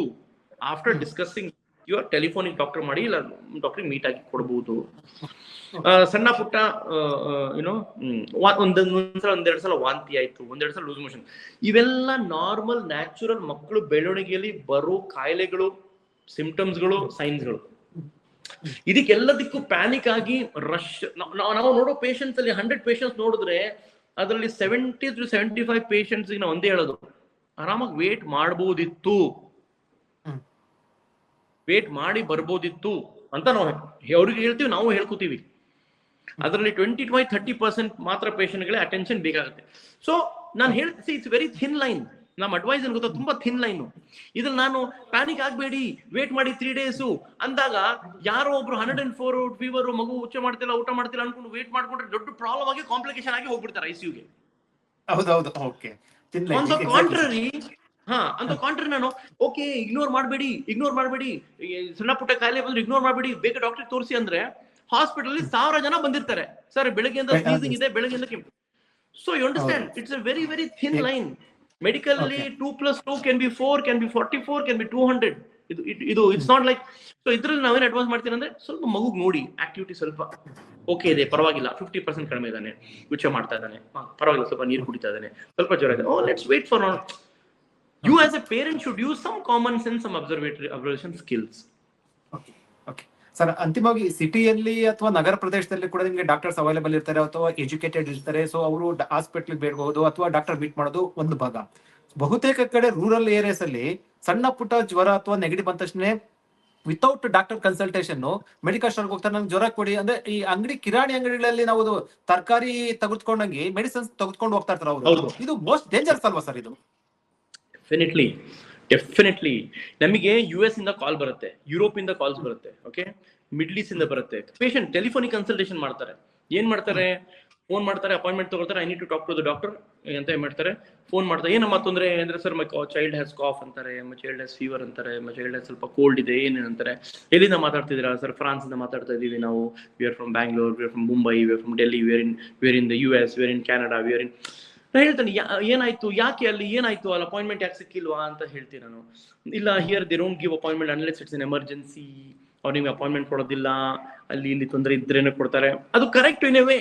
ಆಫ್ಟರ್ ಡಿಸ್ಕಸಿಂಗ್ ಯುವರ್ ಟೆಲಿಫೋನಿಗ್ ಡಾಕ್ಟರ್ ಮಾಡಿ ಇಲ್ಲ ಡಾಕ್ಟರ್ ಮೀಟ್ ಆಗಿ ಕೊಡಬಹುದು ಆ, ಸಣ್ಣ ಪುಟ್ಟ ಏನೋ ಒಂದೊಂದ್ಸಲ ಒಂದೆರಡು ಸಲ ವಾಂತಿ ಆಯ್ತು ಒಂದೆರಡು ಸಲ ಲೂಸ್ ಮೋಷನ್ ಇವೆಲ್ಲ ನಾರ್ಮಲ್ ನ್ಯಾಚುರಲ್ ಮಕ್ಕಳು ಬೆಳವಣಿಗೆಯಲ್ಲಿ ಬರೋ ಕಾಯಿಲೆಗಳು ಸಿಂಪ್ಟಮ್ಸ್ಗಳು ಸೈನ್ಸ್ಗಳು ಇದಕ್ಕೆಲ್ಲದಕ್ಕೂ ಪ್ಯಾನಿಕ್ ಆಗಿ ರಶ್ ನಾವು ನೋಡೋ ಪೇಷಂಟ್ಸ್ ಅಲ್ಲಿ ಹಂಡ್ರೆಡ್ ಪೇಷಂಟ್ಸ್ ನೋಡಿದ್ರೆ ಅದರಲ್ಲಿ seventy to seventy five patients ಒಂದೇ ಹೇಳೋದು ಆರಾಮಾಗಿ ವೇಟ್ ಮಾಡಬಹುದಿತ್ತು. ವೇಟ್ ಮಾಡಿ ಬರ್ಬೋದಿತ್ತು ಅಂತ ನಾವು ಅವ್ರಿಗೆ ಹೇಳ್ತೀವಿ ನಾವು ಹೇಳ್ಕೊತೀವಿ. ಅದರಲ್ಲಿ ಟ್ವೆಂಟಿ ಟು ಥರ್ಟಿ ಪರ್ಸೆಂಟ್ ಮಾತ್ರ ಪೇಷಂಟ್ಗಳಿಗೆ ಅಟೆನ್ಷನ್ ಬೇಕಾಗುತ್ತೆ. ಸೊ ನಾನು ಹೇಳ್ತೀನಿ ಇಟ್ಸ್ ವೆರಿ ಥಿನ್ ಲೈನ್ ನಮ್ಮ ಅಡ್ವೈಸ್ ಏನ್ ಗೊತ್ತಾ? ತುಂಬಾ ಥಿನ್ ಲೈನ್ ಇದ್ರಲ್ಲಿ ನಾನು ಪ್ಯಾನಿಕ್ ಆಗ್ಬೇಡಿ ವೇಟ್ ಮಾಡಿ ತ್ರೀ ಡೇಸು ಅಂದಾಗ ಯಾರೋ ಒಬ್ರು ಹಂಡ್ರೆಡ್ ಅಂಡ್ ಫೋರ್ ಫೀವರ್ ಮಗು ಉಚ್ಚ ಮಾಡ್ತಿಲ್ಲ ಊಟ ಮಾಡ್ತಿಲ್ಲ ಅನ್ಕೊಂಡು ವೇಟ್ ಮಾಡ್ಕೊಂಡ್ರೆ ದೊಡ್ಡ ಪ್ರಾಬ್ಲಮ್ ಆಗಿ ಕಾಂಪ್ಲಿಕೇಶನ್ ಆಗಿ ಹೋಗ್ಬಿಡ್ತಾರೆ ಐಸಿಯುಗೆ ಕಾಂಟ್ರರಿ ಹಾ ಅಂತ ಕಾಂಟ್ರಿ ನಾನು ಓಕೆ ಇಗ್ನೋರ್ ಮಾಡಬೇಡಿ ಇಗ್ನೋರ್ ಮಾಡಬೇಡಿ ಸಣ್ಣ ಪುಟ್ಟ ಕಾಯಿಲೆ ಬಂದ್ರೆ ಇಗ್ನೋರ್ ಮಾಡಬೇಡಿ ಬೇಗ ಡಾಕ್ಟರ್ ತೋರಿಸಿ ಅಂದ್ರೆ ಹಾಸ್ಪಿಟಲ್ ಅಲ್ಲಿ ಸಾವಿರ ಜನ ಬಂದಿರ್ತಾರೆ. ಸರ್ ಬೆಳಗ್ಗೆಯಿಂದ ಸ್ನೀಸಿಂಗ್ ಇದೆ ಬೆಳಗ್ಗೆಯಿಂದ ಕೆಮ್ಮು. So you understand it's a very very thin line medical ಅಲ್ಲಿ two plus two can be four can be forty four can be two hundred ಇದು ಇದು- ಇಟ್ಸ್ ನಾಟ್ ಲೈಕ್ ಸೊ ಇದ್ರಲ್ಲಿ ನಾವೇನು ಅಡ್ವಾನ್ಸ್ ಮಾಡ್ತೀನಿ ಅಂದ್ರೆ ಸ್ವಲ್ಪ ಮಗು ನೋಡಿ ಆಕ್ಟಿವಿಟಿ ಸ್ವಲ್ಪ ಓಕೆ ಇದೆ ಪರವಾಗಿಲ್ಲ ಫಿಫ್ಟಿ ಪರ್ಸೆಂಟ್ ಕಡಿಮೆ ಇದ್ದಾನೆ ಗುಚ್ಚ ಮಾಡ್ತಾ ಇದ್ದಾನೆ ಪರವಾಗಿಲ್ಲ ಸ್ವಲ್ಪ ನೀರು ಕುಡಿತಾ ಇದ್ದಾನೆ ಸ್ವಲ್ಪ ಜ್ವರ ಇದೆ. ಓ let's wait for you as a parent should use some common sense some observatory observation skills okay sir ಅಂತಿಮವಾಗಿ ಸಿಟಿಯಲ್ಲಿ ಅಥವಾ ನಗರ ಪ್ರದೇಶದಲ್ಲಿ ಕೂಡ ನಿಮಗೆ ಡಾಕ್ಟರ್ಸ್ ಅವೈಲೇಬಲ್ ಇರ್ತಾರೆ ಅಥವಾ ಎಜುಕೇಟೆಡ್ ಇರ್ತಾರೆ. ಸೊ ಅವರು ಹಾಸ್ಪಿಟಲ್ ಬೇಡಬಹುದು ಅಥವಾ ಡಾಕ್ಟರ್ ಮೀಟ್ ಮಾಡೋದು ಒಂದು ಭಾಗ. ಬಹುತೇಕ ಕಡೆ ರೂರಲ್ ಏರಿಯಾಸ್ ಅಲ್ಲಿ ಸಣ್ಣ ಪುಟ್ಟ ಜ್ವರ ಅಥವಾ ನೆಗಡಿ ಬಂದ ತಕ್ಷಣ ವಿತೌಟ್ ಡಾಕ್ಟರ್ ಕನ್ಸಲ್ಟೇಷನ್ ಮೆಡಿಕಲ್ ಸ್ಟೋರ್ಗೆ ಹೋಗ್ತಾರೆ. ನಂಗೆ ಜ್ವರ ಕೊಡಿ. ಅಂದ್ರೆ ಈ ಅಂಗಡಿ ಕಿರಾಣಿ ಅಂಗಡಿಗಳಲ್ಲಿ ನಾವು ತರಕಾರಿ ತೆಗೆದುಕೊಂಡಂಗೆ ಮೆಡಿಸಿನ್ಸ್ ತೆಗೆದುಕೊಂಡು ಹೋಗ್ತಾ ಇರ್ತಾರೆ ಅವರು. ಇದು ಮೋಸ್ಟ್ ಡೇಂಜರ್ಸ್ ಅಲ್ವಾ ಸರ್ ಇದು? ಡೆಫಿನೆಟ್ಲಿ ಡೆಫಿನೆಟ್ಲಿ ನಮಗೆ ಯು ಎಸ್ ಇಂದ ಕಾಲ್ ಬರುತ್ತೆ ಯುರೋಪ್ ಇಂದ ಕಾಲ್ಸ್ ಬರುತ್ತೆ ಓಕೆ ಮಿಡ್ಲ್ ಈಸ್ಟ್ ಇಂದ ಬರುತ್ತೆ. ಪೇಷಂಟ್ ಟೆಲಿಫೋನಿಕ್ ಕನ್ಸಲ್ಟೇಷನ್ ಮಾಡ್ತಾರೆ. ಏನ್ ಮಾಡ್ತಾರೆ? ಫೋನ್ ಮಾಡ್ತಾರೆ ಅಪಾಯಿಂಟ್ಮೆಂಟ್ ತಗೊಳ್ತಾರೆ I need to talk to the doctor ಅಂತ ಏನ್ ಮಾಡ್ತಾರೆ? ಫೋನ್ ಮಾಡ್ತಾರೆ. ಏನಮ್ಮ ತೊಂದರೆ? ಅಂದ್ರೆ sir my child has cough ಅಂತಾರೆ ಚೈಲ್ಡ್ ಹ್ಯಾಸ್ ಫೀವರ್ ಅಂತಾರೆ ಚೈಲ್ಡ್ ಹ್ಯಾಸ್ ಸ್ವಲ್ಪ ಕೋಲ್ಡ್ ಇದೆ ಏನು ಅಂತಾರೆ? ಎಲ್ಲಿಂದ ಮಾತಾಡ್ತಿದ್ದೀರಾ? ಸರ್ ಫ್ರಾನ್ಸ್ ಇಂದ ಮಾತಾಡ್ತಾ ಇದ್ದೀವಿ ನಾವು. We are from Bangalore we are from Mumbai we are from Delhi we are in we are in the U S we are in Canada we are in ನಾನು ಹೇಳ್ತಾನೆ ಏನಾಯ್ತು ಯಾಕೆ ಅಲ್ಲಿ ಏನಾಯ್ತು ಅಲ್ಲಿ ಅಪಾಯಿಂಟ್ಮೆಂಟ್ ಯಾಕೆ ಸಿಕ್ಕಿಲ್ವಾ ಅಂತ ಹೇಳ್ತೀನಿ ನಾನು. ಇಲ್ಲ here they don't give appointment unless it's an emergency ಅವ್ರು ನಿಮ್ಗೆ ಅಪಾಯಿಂಟ್ಮೆಂಟ್ ಕೊಡೋದಿಲ್ಲ ಅಲ್ಲಿ ಇಲ್ಲಿ ತೊಂದರೆ ಇದ್ರೇನೆ ಕೊಡ್ತಾರೆ. ಅದು ಕರೆಕ್ಟ್ ಇನ್ ವೇ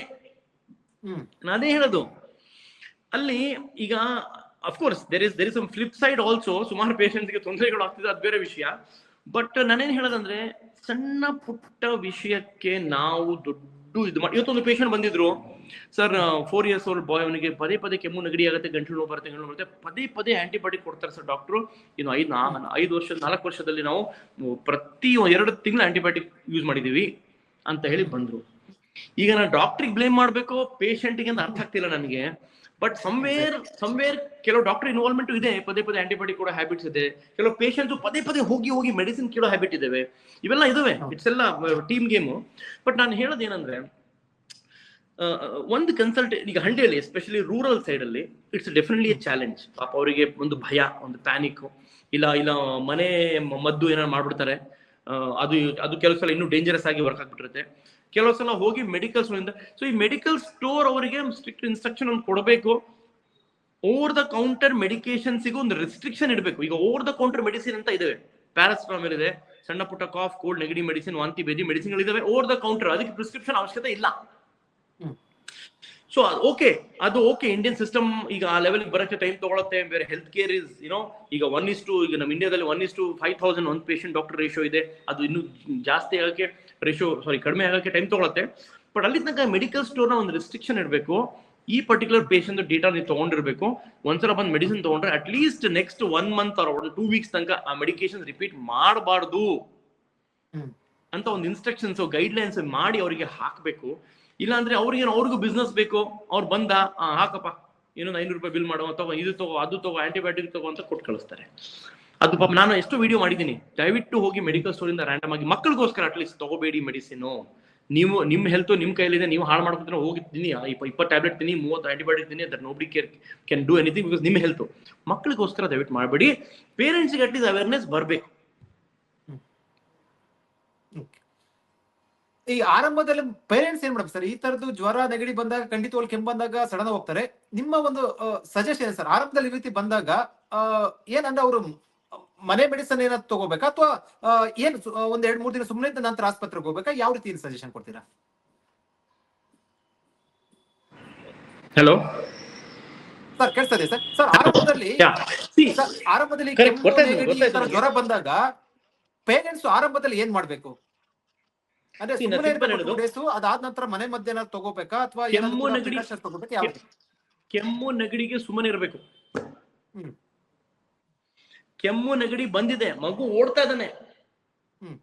ಹ್ಮ್. ಅದೇ ಹೇಳೋದು. ಅಲ್ಲಿ ಈಗ of course there is there is some flip side also ಸುಮಾರು ಪೇಷಂಟ್ಸ್ಗೆ ತೊಂದರೆಗಳು ಆಗ್ತಿದೆ ಅದು ಬೇರೆ ವಿಷಯ. ಬಟ್ ನಾನೇನ್ ಹೇಳೋದಂದ್ರೆ ಸಣ್ಣ ಪುಟ್ಟ ವಿಷಯಕ್ಕೆ ನಾವು ದೊಡ್ಡ ದುಡ್ಡು ಇದು ಮಾಡಿ ಇವತ್ತೊಂದು ಪೇಷಂಟ್ ಬಂದಿದ್ರು. Sir four years old boy ಅವನಿಗೆ ಪದೇ ಪದೇ ಕೆಮ್ಮು ನೆಗಡಿ ಆಗುತ್ತೆ ಗಂಟಲು ನೋವು ಬರುತ್ತೆ ಗಂಟಲು ಬರುತ್ತೆ. ಪದೇ ಪದೇ ಆಂಟಿಬಯೋಟಿಕ್ ಕೊಡ್ತಾರೆ ಸರ್ ಡಾಕ್ಟ್ರು ಇನ್ನು ಐದು ಐದು ವರ್ಷ ನಾಲ್ಕು ವರ್ಷದಲ್ಲಿ ನಾವು ಪ್ರತಿ ಎರಡು ತಿಂಗಳು ಆಂಟಿಬಯೋಟಿಕ್ ಯೂಸ್ ಮಾಡಿದೀವಿ ಅಂತ ಹೇಳಿ ಬಂದ್ರು. ಈಗ ನಾನು ಡಾಕ್ಟ್ರಿಗೆ ಬ್ಲೇಮ್ ಮಾಡಬೇಕು ಪೇಷಂಟಿಗೆ ಅಂತ ಅರ್ಥ ಆಗ್ತಿಲ್ಲ ನನಗೆ ಬಟ್ ಸಮ್ವೇರ್ ಸಮ್ವೇರ್ ಕೆಲವು ಡಾಕ್ಟರ್ ಇನ್ವಾಲ್ವ್ಮೆಂಟ್ ಇದೆ. ಪದೇ ಪದೇ ಆಂಟಿಬಯೋಟಿಕ್ ಕೊಡೋ ಹ್ಯಾಬಿಟ್ಸ್ ಇದೆ. ಕೆಲವು ಪೇಷಂಟ್ ಪದೇ ಪದೇ ಹೋಗಿ ಹೋಗಿ ಮೆಡಿಸಿನ್ ಕೇಳೋ ಹ್ಯಾಬಿಟ್ ಇದಾವೆ. ಇವೆಲ್ಲ ಇದಾವೆ. ಇಟ್ಸ್ ಎಲ್ಲ ಟೀಮ್ ಗೇಮು ಬಟ್ ನಾನು ಹೇಳೋದೇನಂದ್ರೆ ಒಂದು ಕನ್ಸಲ್ಟ್ ಈಗ ಹಳ್ಳಿಯಲ್ಲಿ ಎಸ್ಪೆಷಲಿ ರೂರಲ್ ಸೈಡ್ ಅಲ್ಲಿ ಇಟ್ಸ್ ಡೆಫಿನೆಟ್ಲಿ ಎ ಚಾಲೆಂಜ್ ಪಾಪ ಅವರಿಗೆ ಒಂದು ಭಯ, ಒಂದು ಪ್ಯಾನಿಕ್ ಇಲ್ಲ ಇಲ್ಲ, ಮನೆ ಮದ್ದು ಏನಾರು ಮಾಡ್ಬಿಡ್ತಾರೆ. ಅದು ಅದು ಕೆಲವು ಸಲ ಇನ್ನೂ ಡೇಂಜರಸ್ ಆಗಿ ವರ್ಕ್ ಆಗ್ಬಿಟ್ಟಿರುತ್ತೆ. ಕೆಲವು ಸಲ ಹೋಗಿ ಮೆಡಿಕಲ್ ಸ್ಟೋರಿಂದ ಸೊ ಈ ಮೆಡಿಕಲ್ ಸ್ಟೋರ್ ಅವರಿಗೆ ಸ್ಟ್ರಿಕ್ಟ್ ಇನ್ಸ್ಟ್ರಕ್ಷನ್ ಒಂದು ಕೊಡಬೇಕು. ಓವರ್ ದ ಕೌಂಟರ್ ಮೆಡಿಕೇಶನ್ಸಿಗೂ ಒಂದು ರೆಸ್ಟ್ರಿಕ್ಷನ್ ಇಡಬೇಕು. ಈಗ ಓವರ್ ದ ಕೌಂಟರ್ ಮೆಡಿಸಿನ್ ಅಂತ ಇದಾವೆ. ಪ್ಯಾರಾಸಿಟಮಾಲ್ ಇದೆ ಸಣ್ಣ ಪುಟ್ಟ ಕಾಫ್ ಕೋಲ್ಡ್ ನೆಗಡಿ ಮೆಡಿಸಿನ್ ವಾಂತಿ ಬೇದಿ ಮೆಡಿಸಿನ್ಗಳಿದಾವೆ ಓವರ್ ದ ಕೌಂಟರ್ ಅದಕ್ಕೆ ಪ್ರಿಸ್ಕ್ರಿಪ್ಷನ್ ಅವಶ್ಯಕತೆ ಇಲ್ಲ. ಸೊ ಓಕೆ ಅದು ಓಕೆ ಇಂಡಿಯನ್ ಸಿಸ್ಟಮ್ ಈಗ ಆ ಲೆವೆಲ್ ಬರೋಕ್ಕೆ ಟೈಮ್ ತಗೊಳುತ್ತೆ ಬೇರೆ health care is you know ಈಗ ಒನ್ ಇಸ್ ಟು ಈಗ ನಮ್ಮ ಇಂಡಿಯಾದಲ್ಲಿ one is to five thousand ಒಂದು ಪೇಷಂಟ್ ಡಾಕ್ಟರ್ ರೇಷೋ ಇದೆ. ಅದು ಇನ್ನೂ ಜಾಸ್ತಿ ಆಗೋಕ್ಕೆ ರೇಷೋ ಸಾರಿ ಕಡಿಮೆ ಆಗೋಕ್ಕೆ ಟೈಮ್ ತಗೊಳುತ್ತೆ. ಬಟ್ ಅಲ್ಲಿ ತನಕ ಮೆಡಿಕಲ್ ಸ್ಟೋರ್ನ ಒಂದು ರೆಸ್ಟ್ರಿಕ್ಷನ್ ಇರಬೇಕು ಈ ಪರ್ಟಿಕ್ಯುಲರ್ ಪೇಷಂಟ್ ಡೇಟಾ ನೀವು ತಗೊಂಡಿರ್ಬೇಕು. ಒಂದ್ಸಲ ಬಂದು ಮೆಡಿಸಿನ್ ತಗೊಂಡ್ರೆ at least next one month or one two weeks ತನಕ ಆ ಮೆಡಿಕೇಶನ್ ರಿಪೀಟ್ ಮಾಡಬಾರ್ದು. ಅಂತ ಒಂದು ಇನ್ಸ್ಟ್ರಕ್ಷನ್ಸ್ ಗೈಡ್ ಲೈನ್ಸ್ ಮಾಡಿ ಅವರಿಗೆ ಹಾಕಬೇಕು. ಇಲ್ಲಾಂದ್ರೆ ಅವ್ರಿಗೇನು, ಅವ್ರಿಗೂ ಬಿಸ್ನೆಸ್ ಬೇಕು. ಅವ್ರು ಬಂದ ಹಾಕಪ್ಪ. ಏನೋ ಐನೂರು ರೂಪಾಯಿ ಬಿಲ್ ಮಾಡೋ, ತಗೋ, ಇದು ತಗೋ, ಅದು ತಗೋ ಆಂಟಿಬಯೋಟಿಕ್ ತಗೋ ಅಂತ ಕೊಟ್ಟು ಕಳಿಸ್ತಾರೆ. ಅದು ಪಾಪ ನಾನು ಎಷ್ಟು ವಿಡಿಯೋ ಮಾಡಿದ್ದೀನಿ, ದಯವಿಟ್ಟು ಹೋಗಿ ಮೆಡಿಕಲ್ ಸ್ಟೋರಿಂದ ರ್ಯಾಂಡಮ್ ಆಗಿ ಮಕ್ಕಳಿಗೋಸ್ಕರ ಅಟ್ಲೀಸ್ಟ್ ತಗೋಬೇಡಿ ಮೆಡಿಸಿನು ನೀವು ನಿಮ್ಮ ಹೆಲ್ತ್ ನಿಮ್ಮ ಕೈಲಿದೆ ನೀವು ಹಾಳು ಮಾಡ್ಕೊತಾರೆ ಹೋಗಿ ತಿನ್ನಿ ಇಪ್ಪ, ಇಪ್ಪತ್ತು ಟ್ಯಾಬ್ಲೆಟ್ ತಿನ್ನಿ, ಮೂವತ್ತು ಆಂಟಿಬಯೋಟಿಕ್ ತಿನ್ನಿ, ಅದರ nobody care can do anything because ನಿಮ್ಮ ಹೆಲ್ತ್ ಮಕ್ಕಳಿಗೋಸ್ಕರ ದಯವಿಟ್ಟು ಮಾಡಬೇಡಿ. ಪೇರೆಂಟ್ಸ್ಗೆ ಅಟ್ಲೀಸ್ಟ್ ಅವೇರ್ನೆಸ್ ಬರಬೇಕು. ಈ ಆರಂಭದಲ್ಲಿ ಪೇರೆಂಟ್ಸ್ ಏನ್ ಮಾಡ್ಬೇಕು ಸರ್ ಈ ತರದ್ದು ಜ್ವರ ನೆಗಡಿ ಬಂದಾಗ ಖಂಡಿತವಾಗಿ ಕೆಮ್ಮು ಬಂದಾಗ ಸಡನ್ ಹೋಗ್ತಾರೆ. ನಿಮ್ಮ ಒಂದು ಸಜೆಷನ್ ಸರ್ ಆರಂಭದಲ್ಲಿ ಈ ರೀತಿ ಬಂದಾಗ ಏನಂದ್ರೆ ಅವರು ಮನೆ ಮೆಡಿಸನ್ ಏನಾದ್ರು ತಗೋಬೇಕಾ? ಅಥವಾ ಏನ್ ಒಂದ್ ಎರಡ್ ಮೂರ್ ದಿನ ಸುಮ್ಮನೆ ಇದ್ದ ನಂತರ ಆಸ್ಪತ್ರೆಗೆ ಹೋಗ್ಬೇಕಾ? ಯಾವ ರೀತಿ ಸಜೆಷನ್ ಕೊಡ್ತೀರಾ? ಹಲೋ ಸರ್ ಕೇಳ್ತದೆ ಸರ್ ಸರ್ ಆರಂಭದಲ್ಲಿ ಸರ್, ಆರಂಭದಲ್ಲಿ. ಜ್ವರ ಬಂದಾಗ ಪೇರೆಂಟ್ಸ್ ಆರಂಭದಲ್ಲಿ ಏನ್ ಮಾಡ್ಬೇಕು ಅಂದ್ರೆ See, ನಾ ಸುಮ್ಮನೆ simple ಹೇಳೋದು. ಡೇಸ್ ಅದಾದ ನಂತರ ಮನೆ ಮಧ್ಯಾಹ್ನ ತಗೋಬೇಕಾ ಅಥವಾ ಕೆಮ್ಮು, ನೆಗಡಿ- ಕೆಮ್ಮು ನೆಗಡಿಗೆ ಸುಮ್ಮನೆ ಇರಬೇಕು. ಕೆಮ್ಮು ನೆಗಡಿ ಬಂದಿದೆ ಮಗು ಓಡ್ತಾ ಇದ್ದಾನೆ.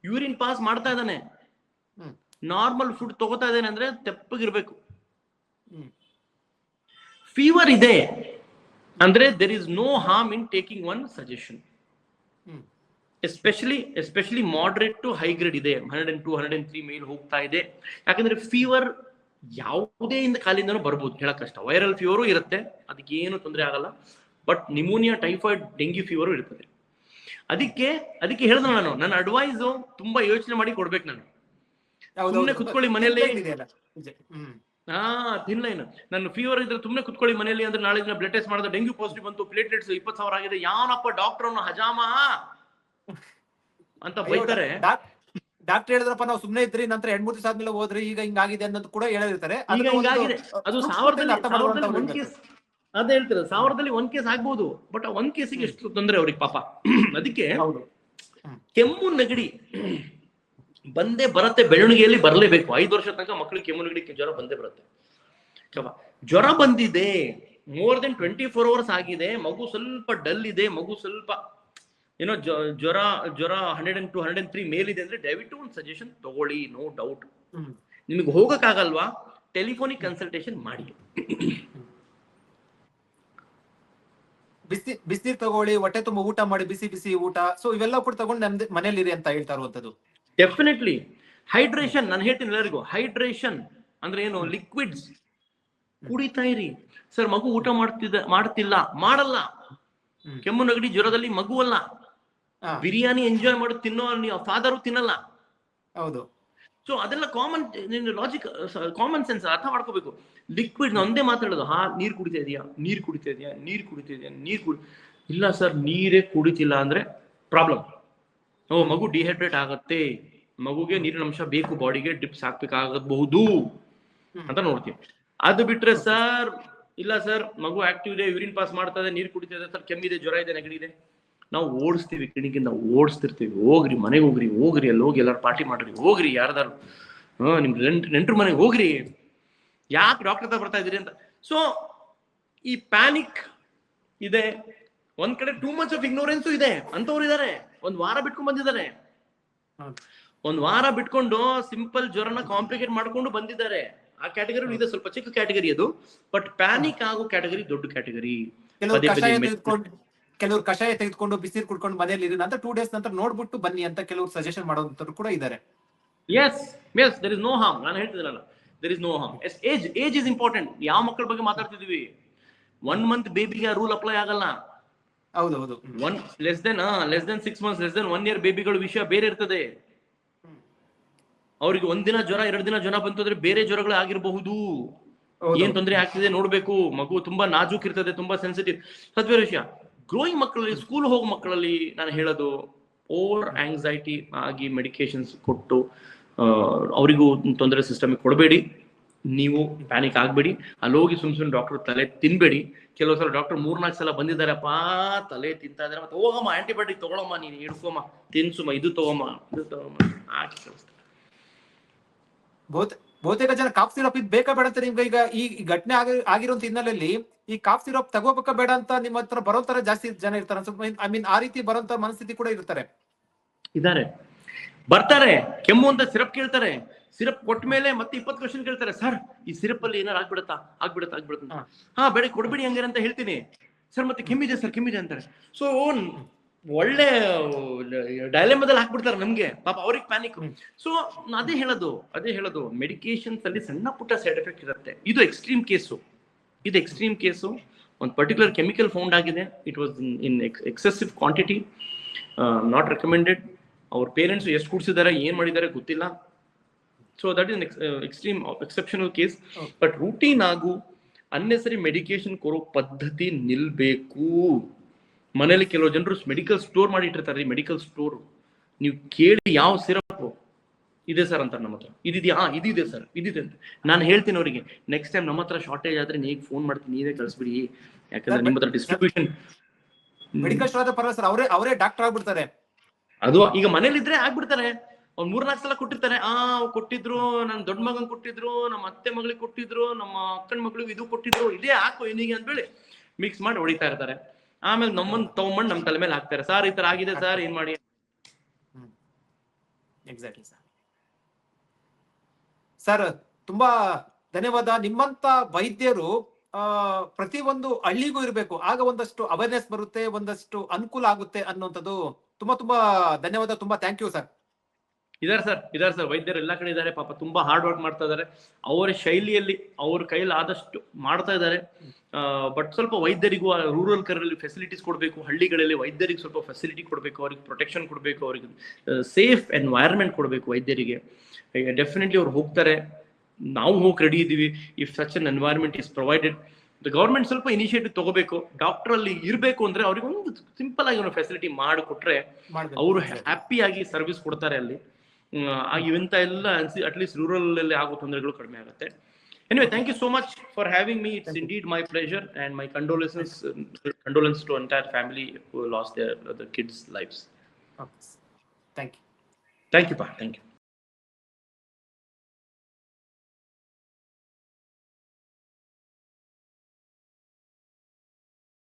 ಯೂರಿನ್ ಪಾಸ್ ಮಾಡ್ತಾ ಇದ್ದಾನೆ. ನಾರ್ಮಲ್ ಫುಡ್ ತಗೋತಾ ಇದ್ದಾನೆ ಅಂದ್ರೆ ತೆಪ್ಪಗಿರ್ಬೇಕು. ಫೀವರ್ ಇದೆ. ಅಂದ್ರೆ there is no harm in taking one suggestion hmm. Especially especially moderate to high grade ಇದೆ. Hundred and two hundred and three ಮೇಲ್ ಹೋಗ್ತಾ ಇದೆ. ಯಾಕಂದ್ರೆ ಫೀವರ್ ಯಾವುದೇ ಇಂದ ಕಾಲಿಂದನೂ ಬರ್ಬೋದು ಹೇಳಕ್ ಕಷ್ಟ. ವೈರಲ್ ಫೀವರು ಇರುತ್ತೆ ಅದಕ್ಕೆ ಏನು ತೊಂದರೆ ಆಗಲ್ಲ. But pneumonia typhoid dengue fever ಇರ್ತದೆ. ಅದಕ್ಕೆ ಅದಕ್ಕೆ ಹೇಳಿದ ನಾನು ನನ್ನ ಅಡ್ವೈಸ್ ತುಂಬಾ ಯೋಚನೆ ಮಾಡಿ ಕೊಡ್ಬೇಕು ನಾನು. ಸುಮ್ಮನೆ. ಕುತ್ಕೊಳ್ಳಿ ಮನೆಯಲ್ಲೇ. ಹಾ ತಿನ್ನ ಏನು ನನ್ನ ಫೀವರ್ ಇದ್ರೆ ಸುಮ್ಮನೆ ಕುತ್ಕೊಳ್ಳಿ ಮನೆಯಲ್ಲಿ ಅಂದ್ರೆ ನಾಳೆ ದಿನ ಬ್ಲಡ್ ಟೆಸ್ಟ್ ಮಾಡಿದ್ರೆ ಡೆಂಗ್ಯೂ ಪಾಸಿಟಿವ್ ಬಂತು ಪ್ಲೇಟ್ಲೆಟ್ಸ್ ಇಪ್ಪತ್ತು ಸಾವಿರ ಆಗಿದೆ ಯಾವನಪ್ಪ ಡಾಕ್ಟರ್ ಹಜಾಮ? ಅಂತ ಬೈತಾರೆ. ಡಾಕ್ಟರ್ ಹೇಳಿದ್ರಪ್ಪ ನಾವು ಸುಮ್ನೆ ಇದ್ರಿ ನಂತರ ಎರಡ್ ಮೂರ್ ದಿವಸ ಆದ್ಮೇಲೆ ಹೋದ್ರಿ ಈಗ ಹಿಂಗಾಗಿದೆ ಅನ್ನೋದು ಕೂಡ ಹೇಳಿರ್ತಾರೆ. ಅದು ಸಾವಿರದಲ್ಲಿ ಒಂದ್ ಕೇಸ್ ಅದೇ ಹೇಳ್ತಾರೆ ಸಾವಿರದಲ್ಲಿ ಒಂದ್ ಕೇಸ್ ಆಗ್ಬಹುದು ಬಟ್ ಆ ಒಂದ್ ಕೇಸಿಗೆ ಎಷ್ಟು ತೊಂದರೆ ಅವ್ರಿಗೆ ಪಾಪ. (clears throat) ಅದಕ್ಕೆ ಕೆಮ್ಮು ನೆಗಡಿ ಬಂದೇ ಬರತ್ತೆ ಬೆಳವಣಿಗೆಯಲ್ಲಿ ಬರಲೇಬೇಕು. ಐದು ವರ್ಷ ತನಕ ಮಕ್ಕಳಿಗೆ ಕೆಮ್ಮು ನೆಗಡಿ ಜ್ವರ ಬಂದೇ ಬರುತ್ತೆ. ಜ್ವರ ಬಂದಿದೆ more than twenty four hours ಆಗಿದೆ ಮಗು ಸ್ವಲ್ಪ ಡಲ್ ಇದೆ ಮಗು ಸ್ವಲ್ಪ ಏನೋ ಜ್ವರ ಜ್ವರ hundred and two hundred and three ಮೇಲಿದೆ ಇದೆ ಅಂದ್ರೆ ದಯವಿಟ್ಟು ಒಂದು ಸಜೆಷನ್ ತಗೊಳ್ಳಿ ನೋ ಡೌಟ್. ನಿಮಗೆ ಹೋಗಕ್ಕಾಗಲ್ವಾ? ಟೆಲಿಫೋನಿಕ್ ಕನ್ಸಲ್ಟೇಷನ್ ಮಾಡಿ. ಬಿಸಿ ಬಿಸಿ ತಗೊಳ್ಳಿ ಹೊಟ್ಟೆ ತುಂಬ ಊಟ ಮಾಡಿ ಬಿಸಿ ಬಿಸಿ ಊಟ. ಸೊ ಇವೆಲ್ಲ ಕೂಡ ತಗೊಂಡು ನಮ್ದು ಮನೇಲಿರಿ ಅಂತ ಹೇಳ್ತಾ ಇರುವಂತದ್ದು ಡೆಫಿನೆಟ್ಲಿ ಹೈಡ್ರೇಷನ್ ನಾನು ಹೇಳ್ತೀನಿ ಎಲ್ಲರಿಗೂ. ಹೈಡ್ರೇಷನ್ ಅಂದ್ರೆ ಏನು? ಲಿಕ್ವಿಡ್ಸ್ ಕುಡಿತಾ ಇರಿ. ಸರ್ ಮಗು ಊಟ ಮಾಡ್ತಿದ್ದ ಮಾಡ್ತಿಲ್ಲ. ಮಾಡಲ್ಲ. ಕೆಮ್ಮು ನೆಗಡಿ ಜ್ವರದಲ್ಲಿ ಮಗು ಅಲ್ಲ ಹಾ, ಬಿರಿಯಾನಿ ಎಂಜಾಯ್ ಮಾಡಿ ತಿನ್ನೋ ಫಾದರು ತಿನ್ನಲ್ಲ. ಹೌದು. ಸೊ ಅದೆಲ್ಲ ಕಾಮನ್ ಲಾಜಿಕ್ ಕಾಮನ್ ಸೆನ್ಸ್ ಅರ್ಥ ಮಾಡ್ಕೋಬೇಕು. ಲಿಕ್ವಿಡ್ ಒಂದೇ ಮಾತಾಡೋದು ಹಾ ನೀರ್ ಕುಡಿತಾ ಇದೆಯಾ ನೀರ್ ಕುಡಿತಾ ಇದೆಯಾ ನೀರ್ ಕುಡಿತಾ ಇದೆಯಾ ನೀರ್ ಕುಡಿ ಇಲ್ಲ ಸರ್ ನೀರೇ ಕುಡಿತಿಲ್ಲ ಅಂದ್ರೆ ಪ್ರಾಬ್ಲಮ್ ಓ ಮಗು ಡಿಹೈಡ್ರೇಟ್ ಆಗತ್ತೆ. ಮಗುಗೆ ನೀರಿನ ಅಂಶ ಬೇಕು ಬಾಡಿಗೆ ಡಿಪ್ಸ್ ಹಾಕ್ಬೇಕಾಗಬಹುದು ಅಂತ ನೋಡ್ತೀವಿ. ಅದು ಬಿಟ್ರೆ ಸರ್ ಇಲ್ಲ ಸರ್ ಮಗು ಆಕ್ಟಿವ್ ಇದೆ ಯೂರಿನ್ ಪಾಸ್ ಮಾಡ್ತಾ ಇದೆ ನೀರು ಕುಡಿತಾ ಇದೆ ಸರ್ ಕೆಮ್ಮಿದೆ ಜ್ವರ ಇದೆ ನೆಗಡಿ ಇದೆ. ನಾವು ಓಡಿಸ್ತೀವಿ ಕ್ಲಿನಿಕ್ ಇಂದ ಓಡಿಸ್ತಿರ್ತೀವಿ. ಹೋಗ್ರಿ ಮನೆಗೆ ಹೋಗ್ರಿ ಹೋಗ್ರಿ ಅಲ್ಲಿ ಹೋಗಿ ಎಲ್ಲಾರು ಪಾರ್ಟಿ ಮಾಡ್ರಿ ಹೋಗ್ರಿ ಯಾರ್ದಾರು. ಹ್ಮ್ ನಿಮ್ ನೆಂಟ್ರ ಮನೆಗೆ ಹೋಗ್ರಿ. ಯಾಕೆ ಡಾಕ್ಟರ್ ಹತ್ರ ಬರ್ತಾ ಇದೀರಿ ಅಂತ? ಸೊ ಈ ಪ್ಯಾನಿಕ್ ಇದೆ. ಒಂದ್ ಕಡೆ ಟೂ ಮಚ್ ಆಫ್ ಇಗ್ನೋರೆನ್ಸ್ ಇದೆ. ಅಂತವ್ರು ಇದಾರೆ. ಒಂದ್ ವಾರ ಬಿಟ್ಕೊಂಡ್ ಬಂದಿದ್ದಾರೆ. ಒಂದ್ ವಾರ ಬಿಟ್ಕೊಂಡು ಸಿಂಪಲ್ ಜ್ವರನ ಕಾಂಪ್ಲಿಕೇಟ್ ಮಾಡ್ಕೊಂಡು ಬಂದಿದ್ದಾರೆ. ಆ ಕ್ಯಾಟಗರಿ ಇದೆ ಸ್ವಲ್ಪ ಚಿಕ್ಕ ಕ್ಯಾಟಗರಿ ಅದು. ಬಟ್ ಪ್ಯಾನಿಕ್ ಆಗೋ ಕ್ಯಾಟಗರಿ ದೊಡ್ಡ ಕ್ಯಾಟಗರಿ ಕೆಲವರು ಕಷಾಯ ತೆಗೆದುಕೊಂಡು ಬಿಸಿನೀರು ಕುಡ್ಕೊಂಡು ಮನೆಯಲ್ಲಿ ಇರಿ ಅಂತ ಟೂ ಡೇಸ್ ನಂತರ ನೋಡ್ಬಿಟ್ಟು ಬನ್ನಿ ಅಂತ ಕೆಲವರು ಸಜೆಷನ್ ಮಾಡೋಂಥವ್ರು ಕೂಡ ಇದ್ದಾರೆ yes yes there is no harm ನಾನು ಹೇಳ್ತಿದ್ದೀನಲ್ಲ there is no harm yes age age is important ಯಾವ ಮಕ್ಕಳ ಬಗ್ಗೆ ಮಾತಾಡ್ತಿದೀವಿ ಒನ್ ಮಂತ್ ಬೇಬಿಗೆ ರೂಲ್ ಅಪ್ಲೈ ಆಗಲ್ಲ. ಹೌದು ಹೌದು. One less than less than six months less than one year ಬೇಬಿಗಳ ವಿಷಯ ಬೇರೆ ಇರ್ತದೆ. ಅವ್ರಿಗೆ ಒಂದಿನ ಜ್ವರ ಎರಡು ದಿನ ಜ್ವರ ಬಂತು ಅಂದ್ರೆ ಬೇರೆ ಜ್ವರಗಳು ಆಗಿರಬಹುದು. ಹೌದು. ಏನ್ ತೊಂದರೆ ಆಗ್ತಿದೆ ನೋಡ್ಬೇಕು. ಮಗು ತುಂಬಾ ನಾಜೂಕ್ ಇರ್ತದೆ ತುಂಬಾ ಸೆನ್ಸಿಟಿವ್ ಸದ್ವೇರ ವಿಷಯ ಗ್ರೋಯಿಂಗ್ ಮಕ್ಕಳಲ್ಲಿ ಸ್ಕೂಲ್ ಹೋಗೋ ಮಕ್ಕಳಲ್ಲಿ ನಾನು ಹೇಳೋದು ಓವರ್ ಆಂಗ್ಸೈಟಿ ಆಗಿ ಮೆಡಿಕೇಶನ್ಸ್ ಕೊಟ್ಟು ಅವರಿಗೂ ತೊಂದರೆ ಸಿಸ್ಟಮ್ ಕೊಡಬೇಡಿ. ನೀವು ಪ್ಯಾನಿಕ್ ಆಗಬೇಡಿ. ಅಲ್ಲಿ ಹೋಗಿ ಸುಮ್ ಸುಮ್ಮನೆ ಡಾಕ್ಟರ್ ತಲೆ ತಿನ್ಬೇಡಿ. ಕೆಲವು ಸಲ ಡಾಕ್ಟರ್ ಮೂರ್ನಾಲ್ಕು ಸಲ ಬಂದಿದ್ದಾರಪ್ಪ, ತಲೆ ತಿಂತಾ ಇದಾರೆ. ಮತ್ತೆ ಹೋಗಮ್ಮ ಆಂಟಿಬಯೋಟಿಕ್ ತಗೊಳಮ್ಮ ನೀನು, ಹಿಡ್ಕೊಮ್ಮ. ತಿನ್ಸುಮ್ಮ, ಇದು ತಗೊಮ್ಮ ಇದು ತಗೊಮ್ಮ. ಹಾಕಿ ಕಳಿಸ್ತಾರೆ ಬಹುತೇ ಬಹುತೇಕ ಜನ ಕಾಫ್ ಸಿರಪ್ ಇದು ಬೇಕಾ ಬೇಡ ನಿಮ್ಗೆ ಈಗ ಈ ಘಟನೆ ಆಗಿ ಆಗಿರುವಂತ ಹಿನ್ನೆಲೆಯಲ್ಲಿ ಈ ಕಾಫ್ ಸಿರಪ್ ತಗೋಬೇಕಾ ಬೇಡ ಅಂತ ನಿಮ್ಮ ಹತ್ರ ಬರೋ ತರ ಜಾಸ್ತಿ ಜನ ಇರ್ತಾರೆ. ಐ ಮೀನ್ ಆ ರೀತಿ ಬರೋಂತ ಮನಸ್ಥಿತಿ ಕೂಡ ಇರ್ತಾರೆ ಇದಾರೆ ಬರ್ತಾರೆ. ಕೆಮ್ಮು ಅಂತ ಸಿರಪ್ ಕೇಳ್ತಾರೆ. ಸಿರಪ್ ಕೊಟ್ಟ ಮೇಲೆ ಮತ್ತೆ ಇಪ್ಪತ್ತು ಕ್ವಶನ್ ಕೇಳ್ತಾರೆ. ಸರ್ ಈ ಸಿರಪ್ ಅಲ್ಲಿ ಏನಾರು ಆಗ್ಬಿಡತ್ತಾ? ಆಗ್ಬಿಡತ್ತಾ ಆಗ್ಬಿಡತ್ತ. ಹಾ. ಬೇಡ ಕೊಡ್ಬೇಡಿ ಹಂಗಾರೆ ಅಂತ ಹೇಳ್ತೀನಿ. ಸರ್ ಮತ್ತೆ ಕೆಮ್ಮಿದೆ ಸರ್ ಕೆಮ್ಮಿದೆ ಅಂತಾರೆ. ಸೊ ಒಳ್ಳೆ ಡೈಲೆಮದಲ್ಲಿ ಹಾಕ್ಬಿಡ್ತಾರೆ ನಮ್ಗೆ. ಪಾಪ ಅವ್ರಿಗೆ ಪ್ಯಾನಿಕ್. ಸೊ ಅದೇ ಹೇಳೋದು ಅದೇ ಹೇಳೋದು. ಮೆಡಿಕೇಶನ್ಸ್ ಅಲ್ಲಿ ಸಣ್ಣ ಪುಟ್ಟ ಸೈಡ್ ಎಫೆಕ್ಟ್ ಇರುತ್ತೆ. ಇದು ಎಕ್ಸ್ಟ್ರೀಮ್ ಕೇಸು ಇದು ಎಕ್ಸ್ಟ್ರೀಮ್ ಕೇಸು ಒಂದು ಪರ್ಟಿಕ್ಯುಲರ್ ಕೆಮಿಕಲ್ ಫೌಂಡ್ ಆಗಿದೆ. It was in excessive quantity not recommended ಅವ್ರ ಪೇರೆಂಟ್ಸ್ ಎಷ್ಟು ಕುಡಿಸಿದ್ದಾರೆ ಏನು ಮಾಡಿದ್ದಾರೆ ಗೊತ್ತಿಲ್ಲ. So that is extreme exceptional case. But routine ಆಗು ಅನ್ನೆಸರಿ ಮೆಡಿಕೇಶನ್ ಕೊಡೋ ಪದ್ಧತಿ ನಿಲ್ಬೇಕು. ಮನೇಲಿ ಕೆಲವು ಜನರು ಮೆಡಿಕಲ್ ಸ್ಟೋರ್ ಮಾಡಿ ಇಟ್ಟಿರ್ತಾರೆ ಮೆಡಿಕಲ್ ಸ್ಟೋರ್ ನೀವು ಕೇಳಿ ಯಾವ ಸಿರಪ್ ಇದೆ ಸರ್ ಅಂತಾರೆ ನಮ್ಮ ಹತ್ರ. ಇದಿದೆಯಾ? ಹಾ ಇದಿದೆ ಸರ್. ಇದಿದೆ ಅಂತ. ನಾನು ಹೇಳ್ತೀನಿ ಅವರಿಗೆ ನೆಕ್ಸ್ಟ್ ಟೈಮ್ ನಮ್ಮ ಹತ್ರ ಶಾರ್ಟೇಜ್ ಆದ್ರೆ ನೀವು ಫೋನ್ ಮಾಡ್ತೀನಿ ನೀವೇ ಕಳಿಸ್ಬಿಡಿ. ಯಾಕಂದ್ರೆ ನಿಮ್ಮ ಹತ್ರ ಡಿಸ್ಟ್ರಿಬ್ಯೂಷನ್ ಮೆಡಿಕಲ್ ಸ್ಟೋರ್ ಆದ್ರೆ ಪರವಾಗಿಲ್ಲ ಸರ್. ಅವರೇ ಅವರೇ ಡಾಕ್ಟರ್ ಆಗ್ಬಿಡ್ತಾರೆ. ಅದು ಈಗ ಮನೇಲಿದ್ರೆ ಆಗ್ಬಿಡ್ತಾರೆ. ಒಂದ್ ಮೂರ್ನಾಲ್ಕು ಸಲ ಕೊಟ್ಟಿರ್ತಾರೆ. ಆ ಕೊಟ್ಟಿದ್ರು ನನ್ನ ದೊಡ್ಡ ಮಗನ್ ಕೊಟ್ಟಿದ್ರು ನಮ್ಮ ಅತ್ತೆ ಮಗಳಿಗೆ ಕೊಟ್ಟಿದ್ರು ನಮ್ಮ ಅಕ್ಕನ ಮಗಳಿಗೆ ಇದು ಕೊಟ್ಟಿದ್ರು ಇದೇ ಹಾಕು ಏನಿಗೆ ಹೇಳಿ ಮಿಕ್ಸ್ ಮಾಡಿ ಹೊಡಿತಾ ಇರ್ತಾರೆ. ಆಮೇಲೆ ನಮ್ಮನ್ ತಗೊಂಡ್ಬಂದು ನಮ್ ತಲೆ ಮೇಲೆ ಹಾಕ್ತಾರೆ. ಸರ್ ಈ ತರ ಆಗಿದೆ ಸರ್ ಏನ್ ಮಾಡಿ? ಎಕ್ಸಾಕ್ಟ್ಲಿ ಸರ್ ಸರ್, ತುಂಬಾ ಧನ್ಯವಾದ. ನಿಮ್ಮಂತ ವೈದ್ಯರು, ಆ, ಪ್ರತಿ ಒಂದು ಹಳ್ಳಿಗೂ ಇರಬೇಕು. ಆಗ ಒಂದಷ್ಟು ಅವೇರ್ನೆಸ್ ಬರುತ್ತೆ, ಒಂದಷ್ಟು ಅನುಕೂಲ ಆಗುತ್ತೆ ಅನ್ನುವಂಥದ್ದು ತುಂಬಾ ತುಂಬಾ ಧನ್ಯವಾದ, ತುಂಬಾ ಥ್ಯಾಂಕ್ ಯು ಸರ್. ಇದಾರೆ ಸರ್ ಇದಾರೆ ಸರ್. ವೈದ್ಯರು ಎಲ್ಲಾ ಕಡೆ ಇದ್ದಾರೆ. ಪಾಪ ತುಂಬಾ ಹಾರ್ಡ್ ವರ್ಕ್ ಮಾಡ್ತಾ ಇದಾರೆ ಅವರ ಶೈಲಿಯಲ್ಲಿ, ಅವ್ರ ಕೈಲಿ ಆದಷ್ಟು ಮಾಡ್ತಾ ಇದ್ದಾರೆ. ಬಟ್ ಸ್ವಲ್ಪ ವೈದ್ಯರಿಗೂ ರೂರಲ್ ಕರಲ್ಲಿ ಫೆಸಿಲಿಟೀಸ್ ಕೊಡಬೇಕು. ಹಳ್ಳಿಗಳಲ್ಲಿ ವೈದ್ಯರಿಗೆ ಸ್ವಲ್ಪ ಫೆಸಿಲಿಟಿ ಕೊಡಬೇಕು. ಅವ್ರಿಗೆ ಪ್ರೊಟೆಕ್ಷನ್ ಕೊಡಬೇಕು. ಅವ್ರಿಗೆ ಸೇಫ್ ಎನ್ವೈರನ್ಮೆಂಟ್ ಕೊಡಬೇಕು ವೈದ್ಯರಿಗೆ. ಡೆಫಿನೆಟ್ಲಿ ಅವ್ರು ಹೋಗ್ತಾರೆ. ನಾವು ಹೋಗಿ ರೆಡಿ ಇದ್ದೀವಿ. If such an environment is provided the government ಸ್ವಲ್ಪ ಇನಿಷಿಯೇಟಿವ್ ತಗೋಬೇಕು. ಡಾಕ್ಟರ್ ಅಲ್ಲಿ ಇರಬೇಕು ಅಂದ್ರೆ ಅವ್ರಿಗೆ ಒಂದು ಸಿಂಪಲ್ ಆಗಿ ಒಂದು ಫೆಸಿಲಿಟಿ ಮಾಡಿಕೊಟ್ರೆ ಅವರು ಹ್ಯಾಪಿ ಆಗಿ ಸರ್ವಿಸ್ ಕೊಡ್ತಾರೆ ಅಲ್ಲಿ. ಇವಂತ ಎಲ್ಲ ಅಟ್ಲೀಸ್ಟ್ ರೂರಲ್ ಅಲ್ಲಿ ಆಗೋ ತೊಂದರೆಗಳು ಕಡಿಮೆ ಆಗುತ್ತೆ. Anyway thank you so much for having me it's indeed my pleasure and my condolence condolence to entire family loss their the kids lives thank you thank you ಪಾ ಥ್ಯಾಂಕ್ ಯು